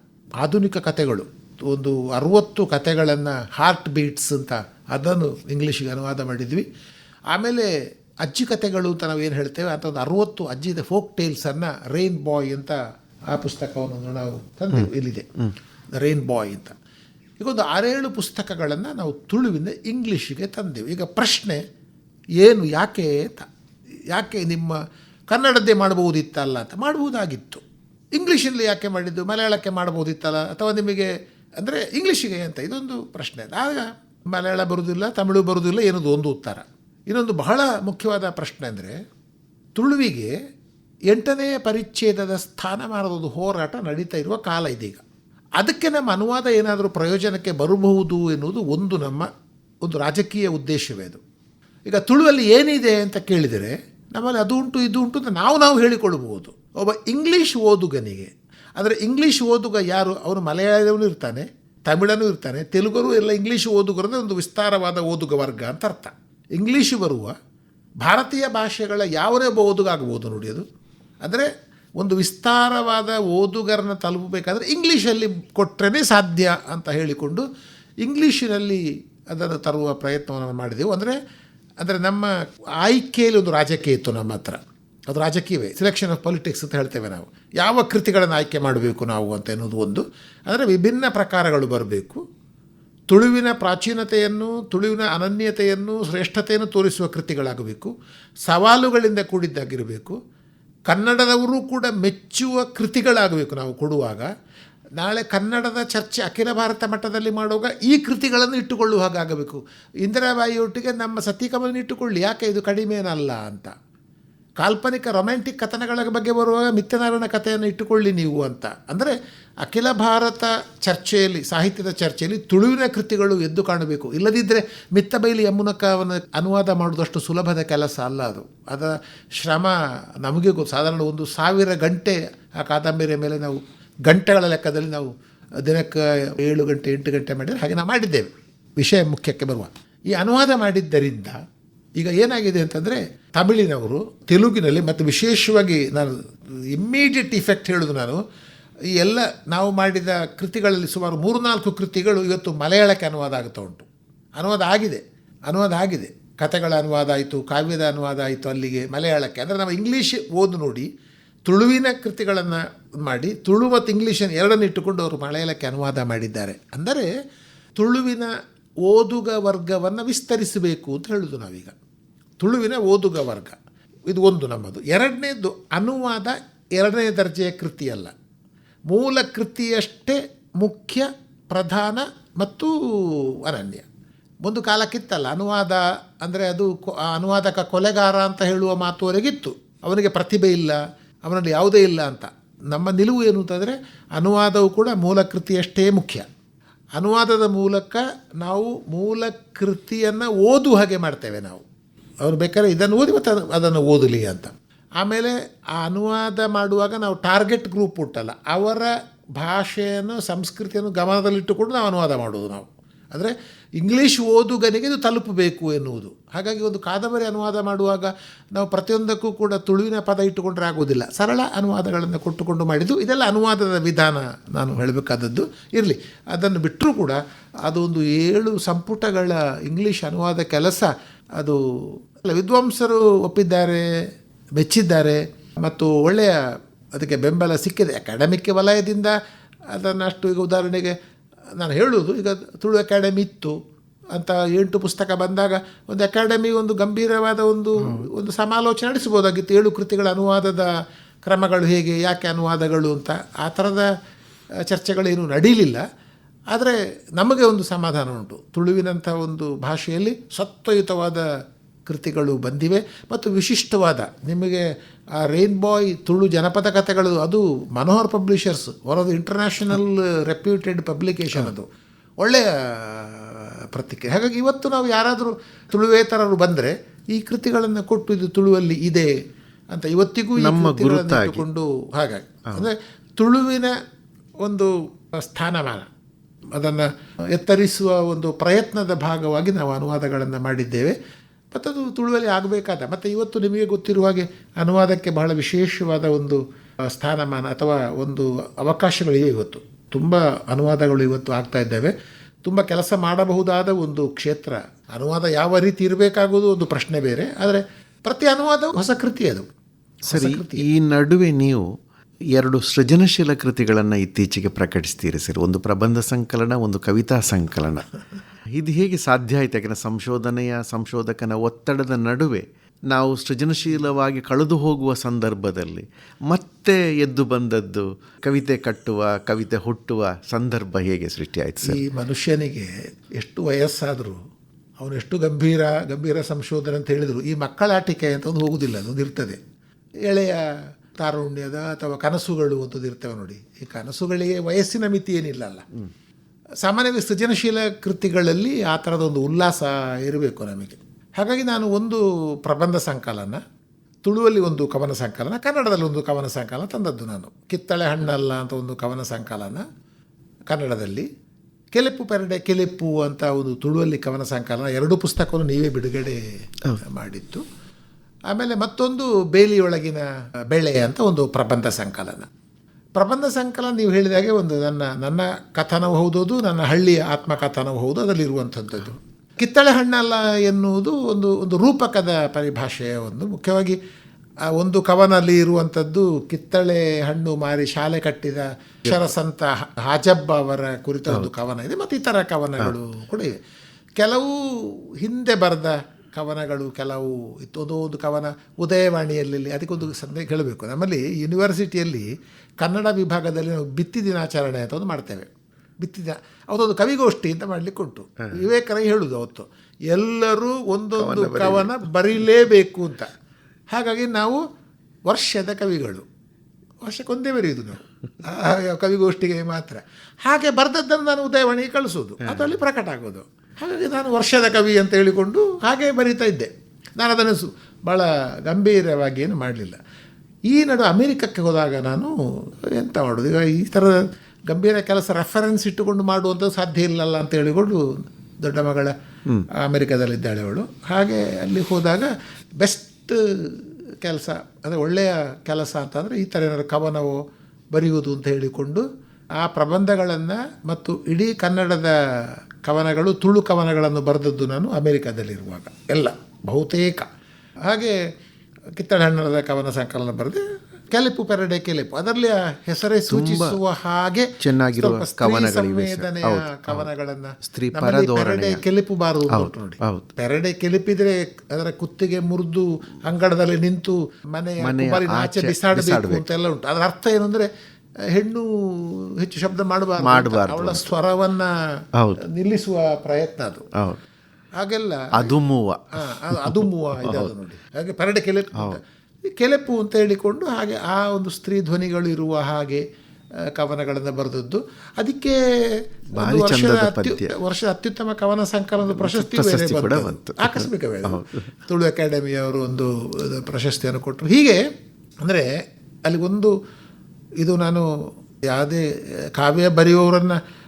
ಆಧುನಿಕ ಕಥೆಗಳು, ಒಂದು ಅರುವತ್ತು ಕಥೆಗಳನ್ನು ಹಾರ್ಟ್ ಬೀಟ್ಸ್ ಅಂತ ಅದನ್ನು ಇಂಗ್ಲೀಷಿಗೆ ಅನುವಾದ ಮಾಡಿದ್ವಿ. ಆಮೇಲೆ ಅಜ್ಜಿ ಕಥೆಗಳು ಅಂತ ನಾವು ಏನು ಹೇಳ್ತೇವೆ ಅಂತ ಒಂದು ಅರುವತ್ತು ಅಜ್ಜಿದ ಫೋಕ್ ಟೇಲ್ಸನ್ನು ರೈನ್ ಬಾಯ್ ಅಂತ ಆ ಪುಸ್ತಕವನ್ನು ನಾವು ತಂದು ಇಲ್ಲಿದೆ. ರೈನ್ ಬಾಯ್ ಅಂತ. ಈಗ ಒಂದು ಆರೇಳು ಪುಸ್ತಕಗಳನ್ನು ನಾವು ತುಳುವಿಂದ ಇಂಗ್ಲೀಷಿಗೆ ತಂದೆವು. ಈಗ ಪ್ರಶ್ನೆ ಏನು ಯಾಕೆ ಅಂತ. ಯಾಕೆ ನಿಮ್ಮ ಕನ್ನಡದ್ದೇ ಮಾಡಬಹುದಿತ್ತಲ್ಲ ಅಂತ. ಮಾಡಬಹುದಾಗಿತ್ತು. ಇಂಗ್ಲೀಷಲ್ಲಿ ಯಾಕೆ ಮಾಡಿದ್ದು ಮಲಯಾಳಕ್ಕೆ ಮಾಡಬಹುದಿತ್ತಲ್ಲ ಅಥವಾ ನಿಮಗೆ ಅಂದರೆ ಇಂಗ್ಲೀಷಿಗೆ ಅಂತ. ಇದೊಂದು ಪ್ರಶ್ನೆ. ಆಗ ಮಲಯಾಳ ಬರುವುದಿಲ್ಲ ತಮಿಳು ಬರುವುದಿಲ್ಲ ಏನದು ಒಂದು ಉತ್ತರ. ಇನ್ನೊಂದು ಬಹಳ ಮುಖ್ಯವಾದ ಪ್ರಶ್ನೆ ಅಂದರೆ ತುಳುವಿಗೆ ಎಂಟನೇ ಪರಿಚ್ಛೇದದ ಸ್ಥಾನಮಾನದ ಒಂದು ಹೋರಾಟ ನಡೀತಾ ಇರುವ ಕಾಲ ಇದೀಗ. ಅದಕ್ಕೆ ನಮ್ಮ ಅನುವಾದ ಏನಾದರೂ ಪ್ರಯೋಜನಕ್ಕೆ ಬರಬಹುದು ಎನ್ನುವುದು ಒಂದು ನಮ್ಮ ಒಂದು ರಾಜಕೀಯ ಉದ್ದೇಶವೇ ಅದು. ಈಗ ತುಳುವಲ್ಲಿ ಏನಿದೆ ಅಂತ ಕೇಳಿದರೆ ನಮ್ಮಲ್ಲಿ ಅದು ಉಂಟು, ಇದು ಉಂಟು ಅಂತ ನಾವು ನಾವು ಹೇಳಿಕೊಳ್ಳಬಹುದು. ಒಬ್ಬ ಇಂಗ್ಲೀಷ್ ಓದುಗನಿಗೆ, ಅಂದರೆ ಇಂಗ್ಲೀಷ್ ಓದುಗ ಯಾರು? ಅವನು ಮಲಯಾಳವನು ಇರ್ತಾನೆ, ತಮಿಳನೂ ಇರ್ತಾನೆ, ತೆಲುಗರು ಎಲ್ಲ ಇಂಗ್ಲೀಷ್ ಓದುಗರದ ಒಂದು ವಿಸ್ತಾರವಾದ ಓದುಗ ವರ್ಗ ಅಂತ ಅರ್ಥ. ಇಂಗ್ಲೀಷು ಬರುವ ಭಾರತೀಯ ಭಾಷೆಗಳ ಯಾವುದೇ ಓದುಗಾಗ್ಬೋದು ನೋಡಿ ಅದು. ಅಂದರೆ ಒಂದು ವಿಸ್ತಾರವಾದ ಓದುಗರನ್ನ ತಲುಪಬೇಕಾದ್ರೆ ಇಂಗ್ಲೀಷಲ್ಲಿ ಕೊಟ್ಟರೆ ಸಾಧ್ಯ ಅಂತ ಹೇಳಿಕೊಂಡು ಇಂಗ್ಲೀಷಿನಲ್ಲಿ ಅದನ್ನು ತರುವ ಪ್ರಯತ್ನವನ್ನು ಮಾಡಿದೆವು. ಅಂದರೆ ಅಂದರೆ ನಮ್ಮ ಆಯ್ಕೆಯಲ್ಲಿ ಒಂದು ರಾಜಕೀಯ ಇತ್ತು ನಮ್ಮ ಹತ್ರ. ಅದು ರಾಜಕೀಯವೇ. ಸಿಲೆಕ್ಷನ್ ಆಫ್ ಪೊಲಿಟಿಕ್ಸ್ ಅಂತ ಹೇಳ್ತೇವೆ ನಾವು. ಯಾವ ಕೃತಿಗಳನ್ನು ಆಯ್ಕೆ ಮಾಡಬೇಕು ನಾವು ಅಂತ ಅನ್ನೋದು ಒಂದು. ಅಂದರೆ ವಿಭಿನ್ನ ಪ್ರಕಾರಗಳು ಬರಬೇಕು. ತುಳುವಿನ ಪ್ರಾಚೀನತೆಯನ್ನು, ತುಳುವಿನ ಅನನ್ಯತೆಯನ್ನು, ಶ್ರೇಷ್ಠತೆಯನ್ನು ತೋರಿಸುವ ಕೃತಿಗಳಾಗಬೇಕು. ಸವಾಲುಗಳಿಂದ ಕೂಡಿದ್ದಾಗಿರಬೇಕು. ಕನ್ನಡದವರು ಕೂಡ ಮೆಚ್ಚುವ ಕೃತಿಗಳಾಗಬೇಕು ನಾವು ಕೊಡುವಾಗ. ನಾಳೆ ಕನ್ನಡದ ಚರ್ಚೆ ಅಖಿಲ ಭಾರತ ಮಟ್ಟದಲ್ಲಿ ಮಾಡುವಾಗ ಈ ಕೃತಿಗಳನ್ನು ಇಟ್ಟುಕೊಳ್ಳುವ ಹಾಗಾಗಬೇಕು. ಇಂದಿರಾಬಾಯಿಯೊಟ್ಟಿಗೆ ನಮ್ಮ ಸತಿಕಮಲನ್ನು ಇಟ್ಟುಕೊಳ್ಳಿ. ಯಾಕೆ? ಇದು ಕಡಿಮೆನಲ್ಲ ಅಂತ. ಕಾಲ್ಪನಿಕ ರೊಮ್ಯಾಂಟಿಕ್ ಕಥನಗಳ ಬಗ್ಗೆ ಬರುವಾಗ ಮಿಥ್ಯನಾರಾಯಣ ಕಥೆಯನ್ನು ಇಟ್ಟುಕೊಳ್ಳಿ ನೀವು ಅಂತ. ಅಂದರೆ ಅಖಿಲ ಭಾರತ ಚರ್ಚೆಯಲ್ಲಿ, ಸಾಹಿತ್ಯದ ಚರ್ಚೆಯಲ್ಲಿ ತುಳುವಿನ ಕೃತಿಗಳು ಎದ್ದು ಕಾಣಬೇಕು. ಇಲ್ಲದಿದ್ದರೆ ಮಿತ್ತಬೈಲಿ ಯಮುನಕವನ್ನು ಅನುವಾದ ಮಾಡುವುದಷ್ಟು ಸುಲಭದ ಕೆಲಸ ಅಲ್ಲ ಅದು. ಅದರ ಶ್ರಮ ನಮಗೆ ಸಾಧಾರಣ ಒಂದು ಸಾವಿರ ಗಂಟೆ ಆ ಕಾದಂಬರಿಯ ಮೇಲೆ ನಾವು ಗಂಟೆಗಳ ಲೆಕ್ಕದಲ್ಲಿ ನಾವು ದಿನಕ್ಕೆ ಏಳು ಗಂಟೆ, ಎಂಟು ಗಂಟೆ ಮಾಡಿದರೆ ಹಾಗೆ ನಾವು ಮಾಡಿದ್ದೇವೆ. ವಿಷಯ ಮುಖ್ಯಕ್ಕೆ ಬರುವ. ಈ ಅನುವಾದ ಮಾಡಿದ್ದರಿಂದ ಈಗ ಏನಾಗಿದೆ ಅಂತಂದರೆ ತಮಿಳಿನವರು ತೆಲುಗಿನಲ್ಲಿ ಮತ್ತು ವಿಶೇಷವಾಗಿ ನಾನು ಇಮ್ಮಿಡಿಯೇಟ್ ಇಫೆಕ್ಟ್ ಹೇಳೋದು ನಾನು, ಈ ಎಲ್ಲ ನಾವು ಮಾಡಿದ ಕೃತಿಗಳಲ್ಲಿ ಸುಮಾರು ಮೂರು ನಾಲ್ಕು ಕೃತಿಗಳು ಇವತ್ತು ಮಲಯಾಳಕ್ಕೆ ಅನುವಾದ ಆಗ್ತಾ ಉಂಟು. ಅನುವಾದ ಆಗಿದೆ ಅನುವಾದ ಆಗಿದೆ. ಕಥೆಗಳ ಅನುವಾದ ಆಯಿತು, ಕಾವ್ಯದ ಅನುವಾದ ಆಯಿತು ಅಲ್ಲಿಗೆ, ಮಲಯಾಳಕ್ಕೆ. ಅಂದರೆ ನಾವು ಇಂಗ್ಲೀಷ್ ಓದು ನೋಡಿ, ತುಳುವಿನ ಕೃತಿಗಳನ್ನು ಮಾಡಿ, ತುಳು ಮತ್ತು ಇಂಗ್ಲೀಷನ್ನು ಎರಡನ್ನು ಇಟ್ಟುಕೊಂಡು ಅವರು ಮಲಯಾಳಕ್ಕೆ ಅನುವಾದ ಮಾಡಿದ್ದಾರೆ. ಅಂದರೆ ತುಳುವಿನ ಓದುಗ ವರ್ಗವನ್ನು ವಿಸ್ತರಿಸಬೇಕು ಅಂತ ಹೇಳೋದು ನಾವೀಗ. ತುಳುವಿನ ಓದುಗ ವರ್ಗ. ಇದು ಒಂದು ನಮ್ಮದು. ಎರಡನೇದು ಅನುವಾದ ಎರಡನೇ ದರ್ಜೆಯ ಕೃತಿಯಲ್ಲ. ಮೂಲ ಕೃತಿಯಷ್ಟೇ ಮುಖ್ಯ, ಪ್ರಧಾನ ಮತ್ತು ಅನನ್ಯ. ಒಂದು ಕಾಲಕ್ಕಿತ್ತಲ್ಲ. ಅನುವಾದ ಅಂದರೆ ಅದು ಅನುವಾದಕ ಕೊಲೆಗಾರ ಅಂತ ಹೇಳುವ ಮಾತುವರೆಗಿತ್ತು ಅವನಿಗೆ ಪ್ರತಿಭೆ ಇಲ್ಲ, ಅವನಲ್ಲಿ ಯಾವುದೇ ಇಲ್ಲ ಅಂತ. ನಮ್ಮ ನಿಲುವು ಏನು ಅಂತಂದರೆ ಅನುವಾದವು ಕೂಡ ಮೂಲ ಕೃತಿಯಷ್ಟೇ ಮುಖ್ಯ. ಅನುವಾದದ ಮೂಲಕ ನಾವು ಮೂಲ ಕೃತಿಯನ್ನು ಓದು ಹಾಗೆ ಮಾಡ್ತೇವೆ ನಾವು. ಅವ್ರು ಬೇಕಾದ್ರೆ ಇದನ್ನು ಓದಿ ಮತ್ತು ಅದು- ಅದನ್ನು ಓದಲಿ ಅಂತ. ಆಮೇಲೆ ಆ ಅನುವಾದ ಮಾಡುವಾಗ ನಾವು ಟಾರ್ಗೆಟ್ ಗ್ರೂಪ್ ಉಂಟಲ್ಲ, ಅವರ ಭಾಷೆಯನ್ನು, ಸಂಸ್ಕೃತಿಯನ್ನು ಗಮನದಲ್ಲಿಟ್ಟುಕೊಂಡು ನಾವು ಅನುವಾದ ಮಾಡೋದು ನಾವು. ಅಂದರೆ ಇಂಗ್ಲೀಷ್ ಓದುಗನಿಗೆ ಇದು ತಲುಪಬೇಕು ಎನ್ನುವುದು. ಹಾಗಾಗಿ ಒಂದು ಕಾದಂಬರಿ ಅನುವಾದ ಮಾಡುವಾಗ ನಾವು ಪ್ರತಿಯೊಂದಕ್ಕೂ ಕೂಡ ತುಳುವಿನ ಪದ ಇಟ್ಟುಕೊಂಡ್ರೆ ಆಗೋದಿಲ್ಲ ಸರಳ ಅನುವಾದಗಳನ್ನು ಕೊಟ್ಟುಕೊಂಡು ಮಾಡಿದ್ದು ಇದೆಲ್ಲ ಅನುವಾದದ ವಿಧಾನ ನಾನು ಹೇಳಬೇಕಾದದ್ದು. ಇರಲಿ, ಅದನ್ನು ಬಿಟ್ಟರೂ ಕೂಡ ಅದೊಂದು ಏಳು ಸಂಪುಟಗಳ ಇಂಗ್ಲೀಷ್ ಅನುವಾದ ಕೆಲಸ ಅದು ವಿದ್ವಾಂಸರು ಒಪ್ಪಿದ್ದಾರೆ, ಮೆಚ್ಚಿದ್ದಾರೆ, ಮತ್ತು ಒಳ್ಳೆಯ ಅದಕ್ಕೆ ಬೆಂಬಲ ಸಿಕ್ಕಿದೆ. ಅಕಾಡೆಮಿಕ್ ವಲಯದಿಂದ ಅದನ್ನು ಅಷ್ಟು ಈಗ ಉದಾಹರಣೆಗೆ ನಾನು ಹೇಳುವುದು, ಈಗ ತುಳು ಅಕಾಡೆಮಿ ಇತ್ತು. ಅಂತ ಎಂಟು ಪುಸ್ತಕ ಬಂದಾಗ ಒಂದು ಅಕಾಡೆಮಿ ಒಂದು ಗಂಭೀರವಾದ ಒಂದು ಒಂದು ಸಮಾಲೋಚನೆ ನಡೆಸ್ಬೋದಾಗಿತ್ತು ಏಳು ಕೃತಿಗಳ ಅನುವಾದದ ಕ್ರಮಗಳು ಹೇಗೆ, ಯಾಕೆ ಅನುವಾದಗಳು ಅಂತ. ಆ ಥರದ ಚರ್ಚೆಗಳೇನು ನಡೀಲಿಲ್ಲ. ಆದರೆ ನಮಗೆ ಒಂದು ಸಮಾಧಾನ ಉಂಟು. ತುಳುವಿನಂಥ ಒಂದು ಭಾಷೆಯಲ್ಲಿ ಸತ್ವಯುತವಾದ ಕೃತಿಗಳು ಬಂದಿವೆ ಮತ್ತು ವಿಶಿಷ್ಟವಾದ, ನಿಮಗೆ ಆ ರೈನ್ ಬಾಯ್ ತುಳು ಜನಪದ ಕಥೆಗಳು ಅದು Manohar publishers one of the international reputed publication ಅದು. ಒಳ್ಳೆಯ ಪ್ರತಿಕ್ರಿಯೆ ಹಾಗಾಗಿ ಇವತ್ತು ನಾವು ಯಾರಾದರೂ ತುಳುವೇತರರು ಬಂದರೆ ಈ ಕೃತಿಗಳನ್ನು ಕೊಟ್ಟು ಇದು ತುಳುವಲ್ಲಿ ಇದೆ ಅಂತ ಇವತ್ತಿಗೂ ನಮ್ಮ. ಇಟ್ಟುಕೊಂಡು ಹಾಗಾಗಿ. ಅಂದರೆ ತುಳುವಿನ ಒಂದು ಸ್ಥಾನಮಾನ. ಅದನ್ನು ಎತ್ತರಿಸುವ ಒಂದು ಪ್ರಯತ್ನದ ಭಾಗವಾಗಿ ನಾವು ಅನುವಾದಗಳನ್ನು ಮಾಡಿದ್ದೇವೆ. ಮತ್ತು ಅದು ತುಳುವಲ್ಲಿ ಆಗಬೇಕಾದ ಮತ್ತು ಇವತ್ತು ನಿಮಗೆ ಗೊತ್ತಿರುವ ಹಾಗೆ ಅನುವಾದಕ್ಕೆ ಬಹಳ ವಿಶೇಷವಾದ ಒಂದು ಸ್ಥಾನಮಾನ ಅಥವಾ ಒಂದು ಅವಕಾಶಗಳಿವೆ ಇವತ್ತು. ತುಂಬ ಅನುವಾದಗಳು ಇವತ್ತು ಆಗ್ತಾ ಇದ್ದಾವೆ. ತುಂಬ ಕೆಲಸ ಮಾಡಬಹುದಾದ ಒಂದು ಕ್ಷೇತ್ರ. ಅನುವಾದ ಯಾವ ರೀತಿ ಇರಬೇಕಾಗುವುದು ಒಂದು ಪ್ರಶ್ನೆ ಬೇರೆ ಆದರೆ ಪ್ರತಿ ಅನುವಾದವು ಹೊಸ ಕೃತಿ ಅದು. ಸರಿ ಈ ನಡುವೆ ನೀವು ಎರಡು ಸೃಜನಶೀಲ ಕೃತಿಗಳನ್ನು ಇತ್ತೀಚೆಗೆ ಪ್ರಕಟಿಸ್ತೀರಿ ಸರ್. ಒಂದು ಪ್ರಬಂಧ ಸಂಕಲನ ಒಂದು ಕವಿತಾ ಸಂಕಲನ. ಇದು ಹೇಗೆ ಸಾಧ್ಯ ಆಯಿತು ಯಾಕೆಂದರೆ ಸಂಶೋಧನೆಯ ಸಂಶೋಧಕನ ಒತ್ತಡದ ನಡುವೆ ನಾವು ಸೃಜನಶೀಲವಾಗಿ ಕಳೆದು ಹೋಗುವ ಸಂದರ್ಭದಲ್ಲಿ ಮತ್ತೆ ಎದ್ದು ಬಂದದ್ದು ಕವಿತೆ ಕಟ್ಟುವ ಕವಿತೆ ಹುಟ್ಟುವ ಸಂದರ್ಭ ಹೇಗೆ ಸೃಷ್ಟಿಯಾಯಿತು ಈ ಮನುಷ್ಯನಿಗೆ ಎಷ್ಟು ವಯಸ್ಸಾದರೂ ಅವನು ಎಷ್ಟು ಗಂಭೀರ ಗಂಭೀರ ಸಂಶೋಧನೆ ಅಂತ ಹೇಳಿದರು ಈ ಮಕ್ಕಳಾಟಿಕೆ ಅಂತ ಒಂದು ಹೋಗುವುದಿಲ್ಲ ಅದೊಂದು ಇರ್ತದೆ. ಎಳೆಯ ತಾರುಣ್ಯದ ಅಥವಾ ಕನಸುಗಳು ಅಂತದ್ದು ಇರ್ತವೆ ನೋಡಿ. ಈ ಕನಸುಗಳಿಗೆ ವಯಸ್ಸಿನ ಮಿತಿ ಏನಿಲ್ಲ ಅಲ್ಲ. ಸಾಮಾನ್ಯವಾಗಿ ಸೃಜನಶೀಲ ಕೃತಿಗಳಲ್ಲಿ ಆ ಥರದ ಒಂದು ಉಲ್ಲಾಸ ಇರಬೇಕು ನಮಗೆ. ಹಾಗಾಗಿ ನಾನು ಒಂದು ಪ್ರಬಂಧ ಸಂಕಲನ ತುಳುವಲ್ಲಿ ಒಂದು ಕವನ ಸಂಕಲನ ಕನ್ನಡದಲ್ಲಿ ಒಂದು ಕವನ ಸಂಕಲನ ತಂದದ್ದು ನಾನು. ಕಿತ್ತಳೆ ಹಣ್ಣಲ್ಲ ಅಂತ ಒಂದು ಕವನ ಸಂಕಲನ ಕನ್ನಡದಲ್ಲಿ. ಕೆಲೆಪ್ಪು ಪೆರಡೆ ಕೆಲೆಪ್ಪು ಅಂತ ಒಂದು ತುಳುವಲ್ಲಿ ಕವನ ಸಂಕಲನ ಎರಡು ಪುಸ್ತಕವನ್ನು ನೀವೇ ಬಿಡುಗಡೆ ಮಾಡಿತ್ತು ಆಮೇಲೆ ಮತ್ತೊಂದು ಬೇಲಿಯೊಳಗಿನ ಬೆಳೆ ಅಂತ ಒಂದು ಪ್ರಬಂಧ ಸಂಕಲನ. ಪ್ರಬಂಧ ಸಂಕಲನ ನೀವು ಹೇಳಿದಾಗೆ ಒಂದು ನನ್ನ ನನ್ನ ಕಥನವೂ ಹೌದೋದು ನನ್ನ ಹಳ್ಳಿಯ ಆತ್ಮಕಥನವೂ ಹೌದು ಅದರಲ್ಲಿ ಇರುವಂಥದ್ದು ಕಿತ್ತಳೆ ಹಣ್ಣಲ್ಲ ಎನ್ನುವುದು ಒಂದು ಒಂದು ರೂಪಕದ ಪರಿಭಾಷೆಯ ಒಂದು. ಮುಖ್ಯವಾಗಿ ಒಂದು ಕವನಲ್ಲಿ ಇರುವಂಥದ್ದು ಕಿತ್ತಳೆ ಹಣ್ಣು ಮಾರಿ ಶಾಲೆ ಕಟ್ಟಿದ ಶರಸಂತ ಹಾಜಬ್ಬ ಅವರ ಕುರಿತ ಒಂದು ಕವನ ಇದೆ. ಮತ್ತು ಇತರ ಕವನಗಳು ಕೂಡ ಇವೆ. ಕೆಲವು ಹಿಂದೆ ಬರೆದ ಕವನಗಳು ಕೆಲವು ಇತ್ತು ಒಂದು ಒಂದು ಕವನ ಉದಯವಾಣಿಯಲ್ಲಿ ಅದಕ್ಕೊಂದು ಸಂದೇಹ ಹೇಳಬೇಕು. ನಮ್ಮಲ್ಲಿ ಯೂನಿವರ್ಸಿಟಿಯಲ್ಲಿ ಕನ್ನಡ ವಿಭಾಗದಲ್ಲಿ ನಾವು ಬಿತ್ತಿ ದಿನಾಚರಣೆ ಅಂತ ಒಂದು ಮಾಡ್ತೇವೆ. ಬಿತ್ತಿ ದಿನ ಅವತ್ತೊಂದು ಕವಿಗೋಷ್ಠಿ ಅಂತ ಮಾಡಲಿಕ್ಕೆ ಉಂಟು. ವಿವೇಕರೈ ಹೇಳುದು ಅವತ್ತು. ಎಲ್ಲರೂ ಒಂದೊಂದು ಕವನ ಬರೀಲೇಬೇಕು ಅಂತ. ಹಾಗಾಗಿ ನಾವು ವರ್ಷದ ಕವಿಗಳು. ವರ್ಷಕ್ಕೊಂದೇ ಬರೆಯುವುದು ನಾವು. ಕವಿಗೋಷ್ಠಿಗೆ ಮಾತ್ರ. ಹಾಗೆ ಬರೆದದ್ದನ್ನು ನಾನು ಉದಯವಾಣಿಗೆ ಕಳಿಸೋದು. ಅದರಲ್ಲಿ ಪ್ರಕಟ ಆಗೋದು. ಹಾಗಾಗಿ ನಾನು ವರ್ಷದ ಕವಿ ಅಂತ ಹೇಳಿಕೊಂಡು ಹಾಗೆ ಬರೀತಾ ಇದ್ದೆ. ನಾನು ಅದನ್ನು ಸು ಭಾಳ ಗಂಭೀರವಾಗಿ ಏನು ಮಾಡಲಿಲ್ಲ. ಈ ನಡು ಅಮೇರಿಕಕ್ಕೆ ಹೋದಾಗ ನಾನು ಎಂತ ಮಾಡೋದು? ಈಗ ಈ ಥರದ ಗಂಭೀರ ಕೆಲಸ ರೆಫರೆನ್ಸ್ ಇಟ್ಟುಕೊಂಡು ಮಾಡುವಂಥ ಸಾಧ್ಯ ಇಲ್ಲಲ್ಲ ಅಂತ ಹೇಳಿಕೊಂಡು ದೊಡ್ಡ ಮಗಳ ಅಮೆರಿಕದಲ್ಲಿದ್ದಾಳೆ ಅವಳು. ಹಾಗೆ ಅಲ್ಲಿ ಹೋದಾಗ ಬೆಸ್ಟ್ ಕೆಲಸ ಅಂದರೆ ಒಳ್ಳೆಯ ಕೆಲಸ ಅಂತಂದರೆ ಈ ಥರ ಏನಾದ್ರು ಕವನವೋ ಬರೆಯುವುದು ಅಂತ ಹೇಳಿಕೊಂಡು ಆ ಪ್ರಬಂಧಗಳನ್ನು ಮತ್ತು ಇಡೀ ಕನ್ನಡದ ಕವನಗಳು ತುಳು ಕವನಗಳನ್ನು ಬರೆದದ್ದು ನಾನು ಅಮೇರಿಕಾದಲ್ಲಿರುವಾಗ. ಎಲ್ಲ ಬಹುತೇಕ. ಹಾಗೆ ಕಿತ್ತಳೆ ಹಣ್ಣದ ಕವನ ಸಂಕಲನ ಬರೆದೆ ಕೆಲೆಪು ಪೆರಡೆ ಕೆಲೆಪು. ಅದರಲ್ಲಿ ಆ ಹೆಸರೇ ಸೂಚಿಸುವ ಹಾಗೆ ಚೆನ್ನಾಗಿರುವ. ಕವನಗಳನ್ನ ಸ್ತ್ರೀ ಪರಡೆ ಪರಧೋರಣೆಯ. ಪೆರಡೆ ಕೆಲೆಪು ಬಾರದು ಅಂತ ನೋಡಿ. ಪೆರಡೆ ಕೆಲಿಪಿದ್ರೆ ಅದರ ಕುತ್ತಿಗೆ ಮುರಿದು ಅಂಗಡದಲ್ಲಿ ನಿಂತು ಕುಮಾರಿನ ಆಚೆ ಬಿಸಾಡಬೇಕು ಅಂತ ಎಲ್ಲ ಉಂಟು. ಅದರ ಅರ್ಥ ಏನು ಅಂದ್ರೆ ಹೆಣ್ಣು ಹೆಚ್ಚು ಶಬ್ದ ಮಾಡಬಾರ್ದು ಮಾಡಬಾರ್ದು ಅವಳ ಸ್ವರವನ್ನ ನಿಲ್ಲಿಸುವ ಪ್ರಯತ್ನ ಅದು. ಹಾಗೆಲ್ಲ ಅದು ಮೂವ. ಅದು ಮೂವ ಇದಾದ ನೋಡಿ. ಹಾಗೆ ಪರಡೆ. ಈ ಕೆಲೆಪ್ಪು ಅಂತ ಹೇಳಿಕೊಂಡು ಹಾಗೆ ಆ ಒಂದು ಸ್ತ್ರೀ ಧ್ವನಿಗಳು ಇರುವ ಹಾಗೆ ಕವನಗಳನ್ನು ಬರೆದದ್ದು. ಅದಕ್ಕೆ ವರ್ಷದ. ಅತ್ಯುತ್ತಮ ಕವನ ಸಂಕಲನದ ಪ್ರಶಸ್ತಿ ಆಕಸ್ಮಿಕ ಅದು. ತುಳು ಅಕಾಡೆಮಿಯವರು ಒಂದು ಪ್ರಶಸ್ತಿಯನ್ನು ಕೊಟ್ಟರು. ಹೀಗೆ ಅಂದರೆ ಅಲ್ಲಿ ಒಂದು ಇದು ನಾನು ಯಾವುದೇ ಕಾವ್ಯ ಬರೆಯುವವರನ್ನು